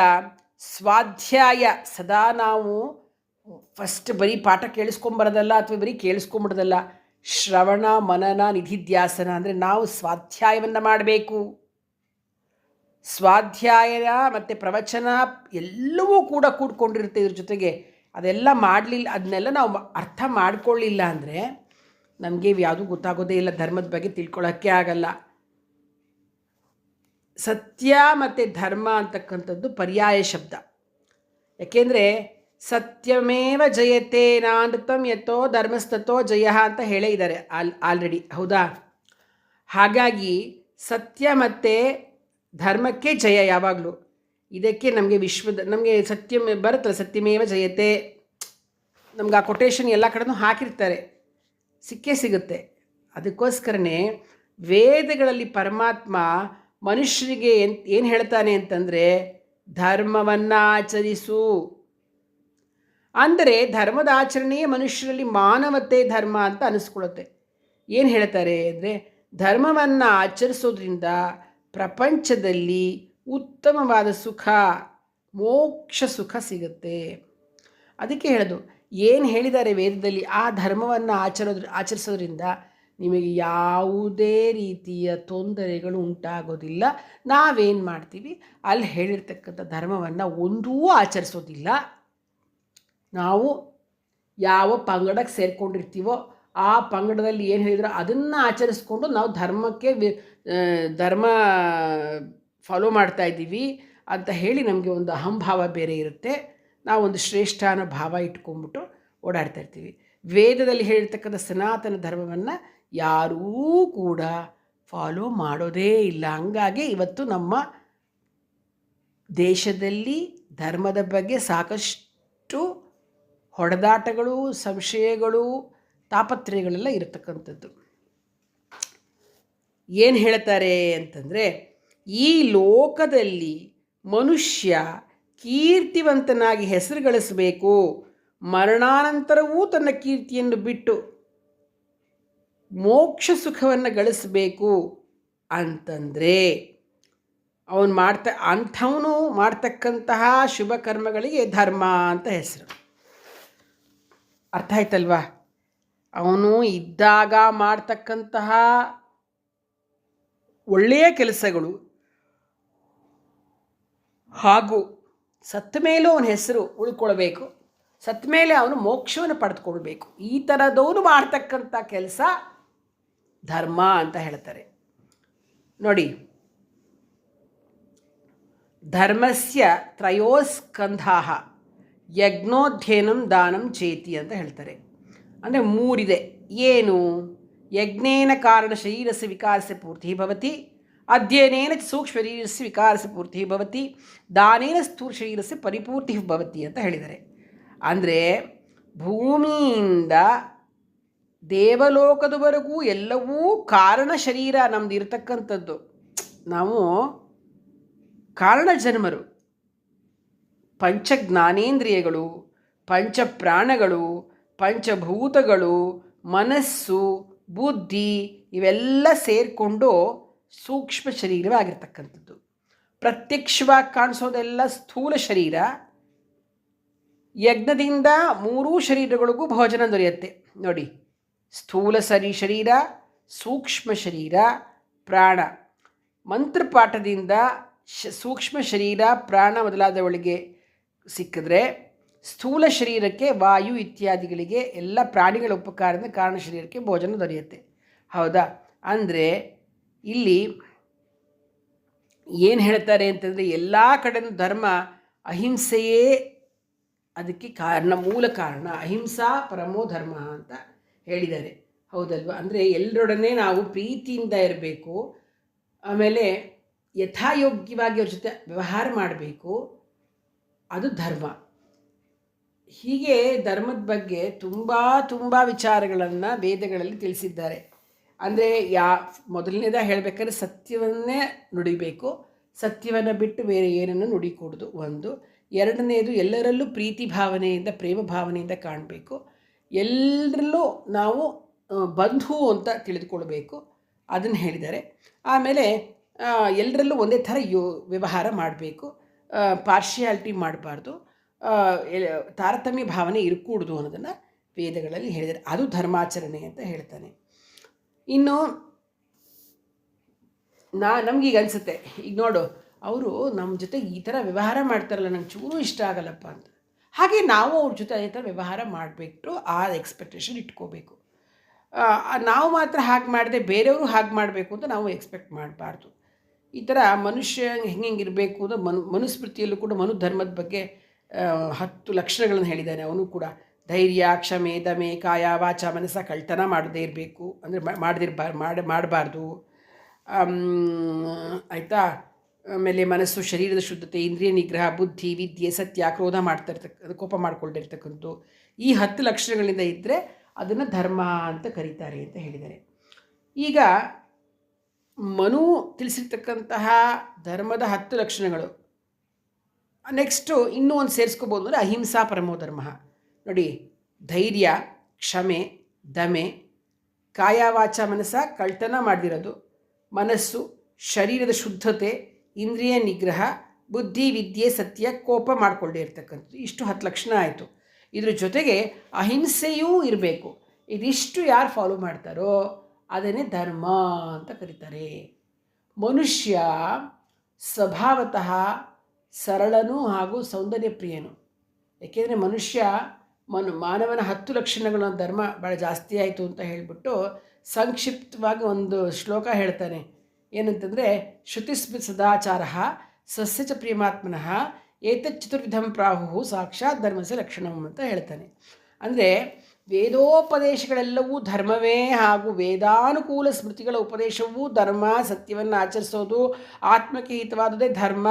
ಸ್ವಾಧ್ಯಾಯ ಸದಾ ನಾವು ಫಸ್ಟ್ ಬರೀ ಪಾಠ ಕೇಳಿಸ್ಕೊಂಬರೋದಲ್ಲ ಅಥವಾ ಬರೀ ಕೇಳಿಸ್ಕೊಂಬಿಡೋದಲ್ಲ, ಶ್ರವಣ, ಮನನ, ನಿಧಿಧ್ಯಾಸನ ಅಂದರೆ ನಾವು ಸ್ವಾಧ್ಯಾಯವನ್ನು ಮಾಡಬೇಕು. ಸ್ವಾಧ್ಯಾಯ ಮತ್ತು ಪ್ರವಚನ ಎಲ್ಲವೂ ಕೂಡ ಕೂಡ್ಕೊಂಡಿರುತ್ತೆ ಇದ್ರ ಜೊತೆಗೆ ಅದೆಲ್ಲ ಮಾಡಲಿಲ್ಲ, ಅದನ್ನೆಲ್ಲ ನಾವು ಅರ್ಥ ಮಾಡ್ಕೊಳ್ಳಿಲ್ಲ ಅಂದರೆ ನಮಗೆ ಯಾವುದೂ ಗೊತ್ತಾಗೋದೇ ಇಲ್ಲ, ಧರ್ಮದ ಬಗ್ಗೆ ತಿಳ್ಕೊಳ್ಳೋಕ್ಕೆ ಆಗಲ್ಲ. ಸತ್ಯ ಮತ್ತು ಧರ್ಮ ಅಂತಕ್ಕಂಥದ್ದು ಪರ್ಯಾಯ ಶಬ್ದ. ಯಾಕೆಂದರೆ ಸತ್ಯಮೇವ ಜಯತೆ ನಾನೃತಂ ಯಥೋ ಧರ್ಮಸ್ತತೋ ಜಯ ಅಂತ ಹೇಳೇ ಇದ್ದಾರೆ ಆಲ್, ಆಲ್ರೆಡಿ, ಹೌದಾ? ಹಾಗಾಗಿ ಸತ್ಯ ಮತ್ತು ಧರ್ಮಕ್ಕೆ ಜಯ ಯಾವಾಗಲೂ. ಇದಕ್ಕೆ ನಮಗೆ ವಿಶ್ವದ, ನಮಗೆ ಸತ್ಯ ಬರುತ್ತಲ್ಲ, ಸತ್ಯಮೇವ ಜಯತೆ. ನಮ್ಗೆ ಆ ಕೊಟೇಶನ್ ಎಲ್ಲ ಕಡೆನೂ ಹಾಕಿರ್ತಾರೆ. ಸಿಕ್ಕೇ ಸಿಗುತ್ತೆ. ಅದಕ್ಕೋಸ್ಕರನೇ ವೇದಗಳಲ್ಲಿ ಪರಮಾತ್ಮ ಮನುಷ್ಯರಿಗೆ ಏನು ಹೇಳ್ತಾನೆ ಅಂತಂದರೆ, ಧರ್ಮವನ್ನು ಆಚರಿಸು. ಅಂದರೆ ಧರ್ಮದ ಆಚರಣೆಯೇ ಮನುಷ್ಯರಲ್ಲಿ ಮಾನವತೆ ಧರ್ಮ ಅಂತ ಅನಿಸ್ಕೊಳ್ಳುತ್ತೆ. ಏನು ಹೇಳ್ತಾರೆ ಅಂದರೆ, ಧರ್ಮವನ್ನು ಆಚರಿಸೋದ್ರಿಂದ ಪ್ರಪಂಚದಲ್ಲಿ ಉತ್ತಮವಾದ ಸುಖ, ಮೋಕ್ಷ ಸುಖ ಸಿಗುತ್ತೆ. ಅದಕ್ಕೆ ಹೇಳೋದು, ಏನು ಹೇಳಿದ್ದಾರೆ ವೇದದಲ್ಲಿ ಆ ಧರ್ಮವನ್ನು ಆಚರೋದ್ರ ಆಚರಿಸೋದ್ರಿಂದ ನಿಮಗೆ ಯಾವುದೇ ರೀತಿಯ ತೊಂದರೆಗಳು ಉಂಟಾಗೋದಿಲ್ಲ. ನಾವೇನು ಮಾಡ್ತೀವಿ? ಅಲ್ಲಿ ಹೇಳಿರ್ತಕ್ಕಂಥ ಧರ್ಮವನ್ನು ಒಂದೂ ಆಚರಿಸೋದಿಲ್ಲ. ನಾವು ಯಾವ ಪಂಗಡಕ್ಕೆ ಸೇರಿಕೊಂಡಿರ್ತೀವೋ ಆ ಪಂಗಡದಲ್ಲಿ ಏನು ಹೇಳಿದ್ರು ಅದನ್ನು ಆಚರಿಸ್ಕೊಂಡು ನಾವು ಧರ್ಮಕ್ಕೆ ಧರ್ಮ ಫಾಲೋ ಮಾಡ್ತಾ ಇದ್ದೀವಿ ಅಂತ ಹೇಳಿ ನಮಗೆ ಒಂದು ಅಹಂಭಾವ ಬೇರೆ ಇರುತ್ತೆ. ನಾವು ಒಂದು ಶ್ರೇಷ್ಠ ಅನ್ನೋ ಭಾವ ಇಟ್ಕೊಂಡ್ಬಿಟ್ಟು ಓಡಾಡ್ತಾ ಇರ್ತೀವಿ. ವೇದದಲ್ಲಿ ಹೇಳಿರ್ತಕ್ಕಂಥ ಸನಾತನ ಧರ್ಮವನ್ನು ಯಾರೂ ಕೂಡ ಫಾಲೋ ಮಾಡೋದೇ ಇಲ್ಲ. ಹಂಗಾಗಿ ಇವತ್ತು ನಮ್ಮ ದೇಶದಲ್ಲಿ ಧರ್ಮದ ಬಗ್ಗೆ ಸಾಕಷ್ಟು ಹೊಡೆದಾಟಗಳು, ಸಂಶಯಗಳು, ತಾಪತ್ರಯಗಳೆಲ್ಲ ಇರತಕ್ಕಂಥದ್ದು. ಏನು ಹೇಳ್ತಾರೆ ಅಂತಂದರೆ ಈ ಲೋಕದಲ್ಲಿ ಮನುಷ್ಯ ಕೀರ್ತಿವಂತನಾಗಿ ಹೆಸರು ಗಳಿಸಬೇಕು. ಮರಣಾನಂತರವೂ ತನ್ನ ಕೀರ್ತಿಯನ್ನು ಬಿಟ್ಟು ಮೋಕ್ಷ ಸುಖವನ್ನು ಗಳಿಸಬೇಕು ಅಂತಂದರೆ ಅವನು ಮಾಡ್ತ, ಅಂಥವನು ಮಾಡ್ತಕ್ಕಂತಹ ಶುಭ ಕರ್ಮಗಳಿಗೆ ಧರ್ಮ ಅಂತ ಹೆಸರು. ಅರ್ಥ ಆಯ್ತಲ್ವಾ? ಅವನು ಇದ್ದಾಗ ಮಾಡ್ತಕ್ಕಂತಹ ಒಳ್ಳೆಯ ಕೆಲಸಗಳು ಹಾಗೂ ಸತ್ತ ಮೇಲೂ ಅವನ ಹೆಸರು ಉಳ್ಕೊಳ್ಬೇಕು. ಸತ್ತ ಮೇಲೆ ಅವನು ಮೋಕ್ಷವನ್ನು ಪಡೆದುಕೊಳ್ಬೇಕು. ಈ ಥರದವನು ಮಾಡ್ತಕ್ಕಂಥ ಕೆಲಸ ಧರ್ಮ ಅಂತ ಹೇಳ್ತಾರೆ. ನೋಡಿ, ಧರ್ಮಸ್ಯ ತ್ರಯೋಸ್ಕಂಧಾ ಯಜ್ಞೋಧ್ಯಯನಂ ದಾನಂ ಚೇತಿ ಅಂತ ಹೇಳ್ತಾರೆ. ಅಂದರೆ ಮೂರಿದೆ. ಏನು? ಯಜ್ಞೇನ ಕಾರಣ ಶರೀರಸ ವಿಕಾಸ ಪೂರ್ತಿ ಭವತಿ ಅಧ್ಯಯನೇನ ಸೂಕ್ಷ್ಮ ಶರೀರಸ್ಯ ವಿಕಾರಸ ಪೂರ್ತಿ ಭವತಿ ದಾನೇನ ಸ್ಥೂಲ ಶರೀರಸ್ಯ ಪರಿಪೂರ್ತಿ ಭವತಿ ಅಂತ ಹೇಳಿದ್ದಾರೆ. ಅಂದರೆ ಭೂಮಿಯಿಂದ ದೇವಲೋಕದವರೆಗೂ ಎಲ್ಲವೂ ಕಾರಣ ಶರೀರ ನಮ್ದು ಇರತಕ್ಕಂಥದ್ದು. ನಾವು ಕಾರಣ ಜನ್ಮರು. ಪಂಚ ಜ್ಞಾನೇಂದ್ರಿಯಗಳು ಪಂಚ ಪ್ರಾಣಗಳು ಪಂಚಭೂತಗಳು, ಮನಸ್ಸು, ಬುದ್ಧಿ ಇವೆಲ್ಲ ಸೇರಿಕೊಂಡು ಸೂಕ್ಷ್ಮ ಶರೀರವಾಗಿರ್ತಕ್ಕಂಥದ್ದು. ಪ್ರತ್ಯಕ್ಷವಾಗಿ ಕಾಣಿಸೋದೆಲ್ಲ ಸ್ಥೂಲ ಶರೀರ. ಯಜ್ಞದಿಂದ ಮೂರೂ ಶರೀರಗಳಿಗೂ ಭೋಜನ ದೊರೆಯುತ್ತೆ. ನೋಡಿ, ಸ್ಥೂಲ ಸರಿ ಶರೀರ, ಸೂಕ್ಷ್ಮ ಶರೀರ, ಪ್ರಾಣ. ಮಂತ್ರಪಾಠದಿಂದ ಶ, ಸೂಕ್ಷ್ಮ ಶರೀರ, ಪ್ರಾಣ ಮೊದಲಾದವಳಿಗೆ ಸಿಕ್ಕಿದ್ರೆ ಸ್ಥೂಲ ಶರೀರಕ್ಕೆ ವಾಯು ಇತ್ಯಾದಿಗಳಿಗೆ ಎಲ್ಲ ಪ್ರಾಣಿಗಳ ಉಪಕಾರದಿಂದ ಕಾರಣ ಶರೀರಕ್ಕೆ ಭೋಜನ ದೊರೆಯುತ್ತೆ. ಹೌದಾ? ಅಂದರೆ ಇಲ್ಲಿ ಏನು ಹೇಳ್ತಾರೆ ಅಂತಂದರೆ ಎಲ್ಲ ಕಡೆಯೂ ಧರ್ಮ ಅಹಿಂಸೆಯೇ ಅದಕ್ಕೆ ಕಾರಣ, ಮೂಲ ಕಾರಣ. ಅಹಿಂಸಾ ಪರಮೋ ಧರ್ಮ ಅಂತ ಹೇಳಿದ್ದಾರೆ. ಹೌದಲ್ವ? ಅಂದರೆ ಎಲ್ಲರೊಡನೆ ನಾವು ಪ್ರೀತಿಯಿಂದ ಇರಬೇಕು, ಆಮೇಲೆ ಯಥಾಯೋಗ್ಯವಾಗಿ ಅವ್ರ ಜೊತೆ ವ್ಯವಹಾರ ಮಾಡಬೇಕು, ಅದು ಧರ್ಮ. ಹೀಗೆ ಧರ್ಮದ ಬಗ್ಗೆ ತುಂಬ ತುಂಬ ವಿಚಾರಗಳನ್ನು ವೇದಗಳಲ್ಲಿ ತಿಳಿಸಿದ್ದಾರೆ. ಅಂದರೆ ಯಾ, ಮೊದಲನೇದ ಹೇಳಬೇಕಾದ್ರೆ ಸತ್ಯವನ್ನೇ ನುಡಿಬೇಕು. ಸತ್ಯವನ್ನು ಬಿಟ್ಟು ಬೇರೆ ಏನನ್ನು ನುಡಿಕೂಡ್ದು? ಒಂದು. ಎರಡನೇದು ಎಲ್ಲರಲ್ಲೂ ಪ್ರೀತಿ ಭಾವನೆಯಿಂದ, ಪ್ರೇಮ ಭಾವನೆಯಿಂದ ಕಾಣಬೇಕು. ಎಲ್ಲರಲ್ಲೂ ನಾವು ಬಂಧು ಅಂತ ತಿಳಿದುಕೊಳ್ಬೇಕು. ಅದನ್ನು ಹೇಳಿದ್ದಾರೆ. ಆಮೇಲೆ ಎಲ್ಲರಲ್ಲೂ ಒಂದೇ ಥರ ಯೋ, ವ್ಯವಹಾರ ಮಾಡಬೇಕು. ಪಾರ್ಶಿಯಾಲಿಟಿ ಮಾಡಬಾರ್ದು. ತಾರತಮ್ಯ ಭಾವನೆ ಇರಕೂಡ್ದು ಅನ್ನೋದನ್ನು ವೇದಗಳಲ್ಲಿ ಹೇಳಿದ್ದಾರೆ. ಅದು ಧರ್ಮಾಚರಣೆ ಅಂತ ಹೇಳ್ತಾನೆ. ಇನ್ನು ನಾ, ನಮಗೀಗ ಅನಿಸುತ್ತೆ. ಈಗ ನೋಡು, ಅವರು ನಮ್ಮ ಜೊತೆ ಈ ಥರ ವ್ಯವಹಾರ ಮಾಡ್ತಾರಲ್ಲ, ನಂಗೆ ಚೂರು ಇಷ್ಟ ಆಗಲ್ಲಪ್ಪ ಅಂತ. ಹಾಗೆ ನಾವು ಅವ್ರ ಜೊತೆ ಅದೇ ಥರ ವ್ಯವಹಾರ ಮಾಡಿಬಿಟ್ಟು ಆ ಎಕ್ಸ್ಪೆಕ್ಟೇಷನ್ ಇಟ್ಕೋಬೇಕು. ನಾವು ಮಾತ್ರ ಹಾಗೆ ಮಾಡದೆ ಬೇರೆಯವರು ಹಾಗೆ ಮಾಡಬೇಕು ಅಂತ ನಾವು ಎಕ್ಸ್ಪೆಕ್ಟ್ ಮಾಡಬಾರ್ದು. ಈ ಥರ ಮನುಷ್ಯ ಹೆಂಗೆ ಇರಬೇಕು ಅಂತ ಮನು, ಮನುಸ್ಮೃತಿಯಲ್ಲೂ ಕೂಡ ಮನು ಧರ್ಮದ ಬಗ್ಗೆ ಹತ್ತು ಲಕ್ಷಣಗಳನ್ನು ಹೇಳಿದ್ದಾನೆ ಅವನು ಕೂಡ. ಧೈರ್ಯ, ಕ್ಷಮೆ, ದಮೆ, ಕಾಯ, ವಾಚ, ಮನಸ್ಸ ಕಳ್ತನ ಮಾಡದೇ ಇರಬೇಕು. ಅಂದರೆ ಮಾಡದಿರ್ಬಾರ್ ಮಾಡಿ, ಮಾಡಬಾರ್ದು. ಆಯಿತಾ? ಆಮೇಲೆ ಮನಸ್ಸು ಶರೀರದ ಶುದ್ಧತೆ, ಇಂದ್ರಿಯ ನಿಗ್ರಹ, ಬುದ್ಧಿ, ವಿದ್ಯೆ, ಸತ್ಯ, ಕ್ರೋಧ ಮಾಡ್ತಾ ಇರ್ತಕ್ಕ ಕೋಪ ಮಾಡ್ಕೊಂಡಿರ್ತಕ್ಕಂಥದ್ದು ಈ ಹತ್ತು ಲಕ್ಷಣಗಳಿಂದ ಇದ್ದರೆ ಅದನ್ನು ಧರ್ಮ ಅಂತ ಕರೀತಾರೆ ಅಂತ ಹೇಳಿದ್ದಾರೆ. ಈಗ ಮನು ತಿಳಿಸಿರ್ತಕ್ಕಂತಹ ಧರ್ಮದ ಹತ್ತು ಲಕ್ಷಣಗಳು. ನೆಕ್ಸ್ಟು ಇನ್ನೂ ಒಂದು ಸೇರಿಸ್ಕೋಬೋದು ಅಂದರೆ ಅಹಿಂಸಾ ಪರಮೋ ಧರ್ಮ. ನೋಡಿ, ಧೈರ್ಯ, ಕ್ಷಮೆ, ದಮೆ ಕಾಯ ವಾಚ ಮನಸ್ಸ ಕಳ್ತನ ಮಾಡದಿರೋದು. ಮನಸ್ಸು ಶರೀರದ ಶುದ್ಧತೆ, ಇಂದ್ರಿಯ ನಿಗ್ರಹ, ಬುದ್ಧಿ, ವಿದ್ಯೆ, ಸತ್ಯ ಕೋಪ ಮಾಡಿಕೊಳ್ಳೇ ಇರ್ತಕ್ಕಂಥದ್ದು. ಇಷ್ಟು ಹತ್ತು ಲಕ್ಷಣ ಆಯಿತು. ಇದ್ರ ಜೊತೆಗೆ ಅಹಿಂಸೆಯೂ ಇರಬೇಕು. ಇದಿಷ್ಟು ಯಾರು ಫಾಲೋ ಮಾಡ್ತಾರೋ ಅದನ್ನೇ ಧರ್ಮ ಅಂತ ಕರೀತಾರೆ. ಮನುಷ್ಯ ಸ್ವಭಾವತಃ ಸರಳನೂ ಹಾಗೂ ಸೌಂದರ್ಯ ಪ್ರಿಯನು ಏಕೆಂದರೆ ಮನುಷ್ಯ ಮನು ಮಾನವನ ಹತ್ತು ಲಕ್ಷಣಗಳ ಧರ್ಮ ಭಾಳ ಜಾಸ್ತಿ ಆಯಿತು ಅಂತ ಹೇಳಿಬಿಟ್ಟು ಸಂಕ್ಷಿಪ್ತವಾಗಿ ಒಂದು ಶ್ಲೋಕ ಹೇಳ್ತಾನೆ. ಏನಂತಂದರೆ, ಶ್ರುತಿಸ್ಮಿ ಸದಾಚಾರ ಸಸ್ಯ ಚ ಪ್ರಿಯಮಾತ್ಮನಃ ಚತುರ್ವಿಧಂ ಪ್ರಾಹು ಸಾಕ್ಷಾತ್ ಧರ್ಮಸ ಲಕ್ಷಣಂ ಅಂತ ಹೇಳ್ತಾನೆ. ಅಂದರೆ ವೇದೋಪದೇಶಗಳೆಲ್ಲವೂ ಧರ್ಮವೇ ಹಾಗೂ ವೇದಾನುಕೂಲ ಸ್ಮೃತಿಗಳ ಉಪದೇಶವೂ ಧರ್ಮ, ಸತ್ಯವನ್ನು ಆಚರಿಸೋದು, ಆತ್ಮಕ್ಕೆ ಹಿತವಾದುದೇ ಧರ್ಮ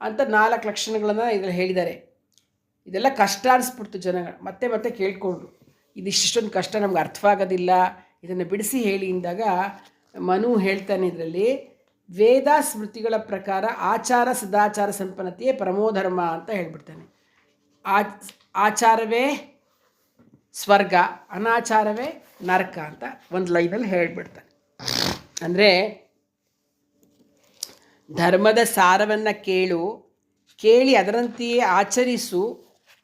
ಅಂತ ನಾಲ್ಕು ಲಕ್ಷಣಗಳನ್ನು ಇದರಲ್ಲಿ ಹೇಳಿದ್ದಾರೆ. ಇದೆಲ್ಲ ಕಷ್ಟ ಅನಿಸ್ಬಿಡ್ತು ಜನಗಳು. ಮತ್ತೆ ಮತ್ತೆ ಕೇಳಿಕೊಂಡ್ರು. ಇದಿಷ್ಟೊಂದು ಕಷ್ಟ ನಮ್ಗೆ ಅರ್ಥವಾಗೋದಿಲ್ಲ. ಇದನ್ನು ಬಿಡಿಸಿ ಹೇಳಿ ಅಂದಾಗ ಮನು ಹೇಳ್ತಾನೆ ಇದರಲ್ಲಿ ವೇದ ಸ್ಮೃತಿಗಳ ಪ್ರಕಾರ ಆಚಾರ ಸದಾಚಾರ ಸಂಪನ್ನತೆಯೇ ಪರಮೋಧರ್ಮ ಅಂತ ಹೇಳ್ಬಿಡ್ತಾನೆ. ಆಚಾರವೇ ಸ್ವರ್ಗ, ಅನಾಚಾರವೇ ನರಕ ಅಂತ ಒಂದು ಲೈನಲ್ಲಿ ಹೇಳ್ಬಿಡ್ತಾನೆ. ಅಂದರೆ ಧರ್ಮದ ಸಾರವನ್ನು ಕೇಳು, ಕೇಳಿ ಅದರಂತೆಯೇ ಆಚರಿಸು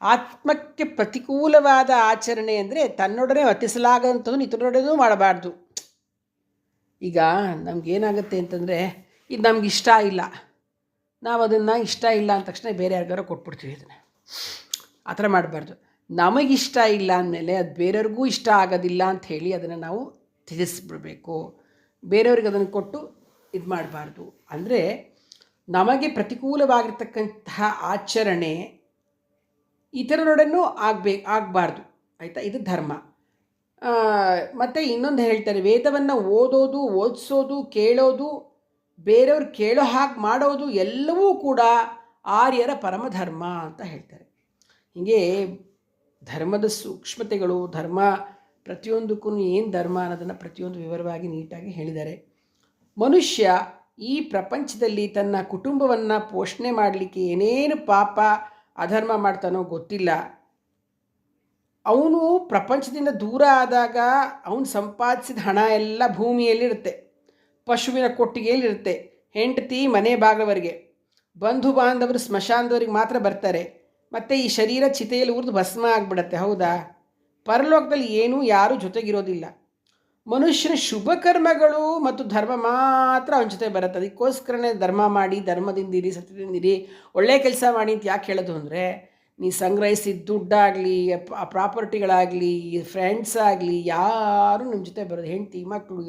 ಆತ್ಮಕ್ಕೆ ಪ್ರತಿಕೂಲವಾದ ಆಚರಣೆ ಅಂದರೆ ತನ್ನೊಡನೆ ವರ್ತಿಸಲಾಗಂಥದ್ದು ಇತರರೊಡನೆಯೂ ಮಾಡಬಾರ್ದು. ಈಗ ನಮಗೇನಾಗುತ್ತೆ ಅಂತಂದರೆ, ಇದು ನಮ್ಗೆ ಇಷ್ಟ ಇಲ್ಲ. ನಾವು ಅದನ್ನು ಇಷ್ಟ ಇಲ್ಲ ಅಂದ ತಕ್ಷಣ ಬೇರೆ ಯಾರಿಗಾರು ಕೊಟ್ಬಿಡ್ತೀವಿ ಅದನ್ನು ಆ ಥರ ಮಾಡಬಾರ್ದು. ನಮಗಿಷ್ಟ ಇಲ್ಲ ಅಂದಮೇಲೆ ಅದು ಬೇರೆಯವ್ರಿಗೂ ಇಷ್ಟ ಆಗೋದಿಲ್ಲ ಅಂತ ಹೇಳಿ ಅದನ್ನು ನಾವು ತ್ಯಜಿಸ್ಬಿಡ್ಬೇಕು. ಬೇರೆಯವ್ರಿಗೆ ಅದನ್ನು ಕೊಟ್ಟು ಇದು ಮಾಡಬಾರ್ದು. ಅಂದರೆ ನಮಗೆ ಪ್ರತಿಕೂಲವಾಗಿರ್ತಕ್ಕಂತಹ ಆಚರಣೆ ಇತರರೊಡನೂ ಆಗಬೇಕು ಆಗಬಾರ್ದು. ಆಯಿತಾ? ಇದು ಧರ್ಮ. ಮತ್ತು ಇನ್ನೊಂದು ಹೇಳ್ತಾರೆ, ವೇದವನ್ನು ಓದೋದು, ಓದಿಸೋದು, ಕೇಳೋದು, ಬೇರೆಯವ್ರು ಕೇಳೋ ಹಾಗೆ ಮಾಡೋದು ಎಲ್ಲವೂ ಕೂಡ ಆರ್ಯರ ಪರಮಧರ್ಮ ಅಂತ ಹೇಳ್ತಾರೆ. ಹೀಗೆ ಧರ್ಮದ ಸೂಕ್ಷ್ಮತೆಗಳು, ಧರ್ಮ ಪ್ರತಿಯೊಂದಕ್ಕೂ ಏನು ಧರ್ಮ ಅನ್ನೋದನ್ನು ಪ್ರತಿಯೊಂದು ವಿವರವಾಗಿ ನೀಟಾಗಿ ಹೇಳಿದ್ದಾರೆ. ಮನುಷ್ಯ ಈ ಪ್ರಪಂಚದಲ್ಲಿ ತನ್ನ ಕುಟುಂಬವನ್ನು ಪೋಷಣೆ ಮಾಡಲಿಕ್ಕೆ ಏನೇನು ಪಾಪ ಅಧರ್ಮ ಮಾಡ್ತಾನೋ ಗೊತ್ತಿಲ್ಲ. ಅವನು ಪ್ರಪಂಚದಿಂದ ದೂರ ಆದಾಗ ಅವನು ಸಂಪಾದಿಸಿದ ಹಣ ಎಲ್ಲ ಭೂಮಿಯಲ್ಲಿರುತ್ತೆ. ಪಶುವಿನ ಕೊಟ್ಟಿಗೆಯಲ್ಲಿರುತ್ತೆ. ಹೆಂಡತಿ ಮನೆ ಬಾಗವರೆಗೆ ಬಂಧು ಬಾಂಧವರು ಸ್ಮಶಾನದವರಿಗೆ ಮಾತ್ರ ಬರ್ತಾರೆ. ಮತ್ತು ಈ ಶರೀರ ಚಿತೆಯಲ್ಲಿ ಉರಿದು ಭಸ್ಮ ಆಗಿಬಿಡತ್ತೆ, ಹೌದಾ? ಪರಲೋಕದಲ್ಲಿ ಏನೂ ಯಾರೂ ಜೊತೆಗಿರೋದಿಲ್ಲ. ಮನುಷ್ಯನ ಶುಭ ಕರ್ಮಗಳು ಮತ್ತು ಧರ್ಮ ಮಾತ್ರ ಅವನ ಜೊತೆ ಬರುತ್ತೆ. ಅದಕ್ಕೋಸ್ಕರನೇ ಧರ್ಮ ಮಾಡಿ ಧರ್ಮದಿಂದಿರಿ ಸತ್ಯದಿಂದಿರಿ ಒಳ್ಳೆಯ ಕೆಲಸ ಮಾಡಿ ಅಂತ ಯಾಕೆ ಹೇಳೋದು ಅಂದರೆ, ನೀ ಸಂಗ್ರಹಿಸಿದ ದುಡ್ಡಾಗಲಿ ಪ್ರಾಪರ್ಟಿಗಳಾಗಲಿ ಫ್ರೆಂಡ್ಸ್ ಆಗಲಿ, ಯಾರೂ ನಿಮ್ಮ ಜೊತೆ ಬರೋದು. ಹೆಂಡತಿ ಮಕ್ಕಳು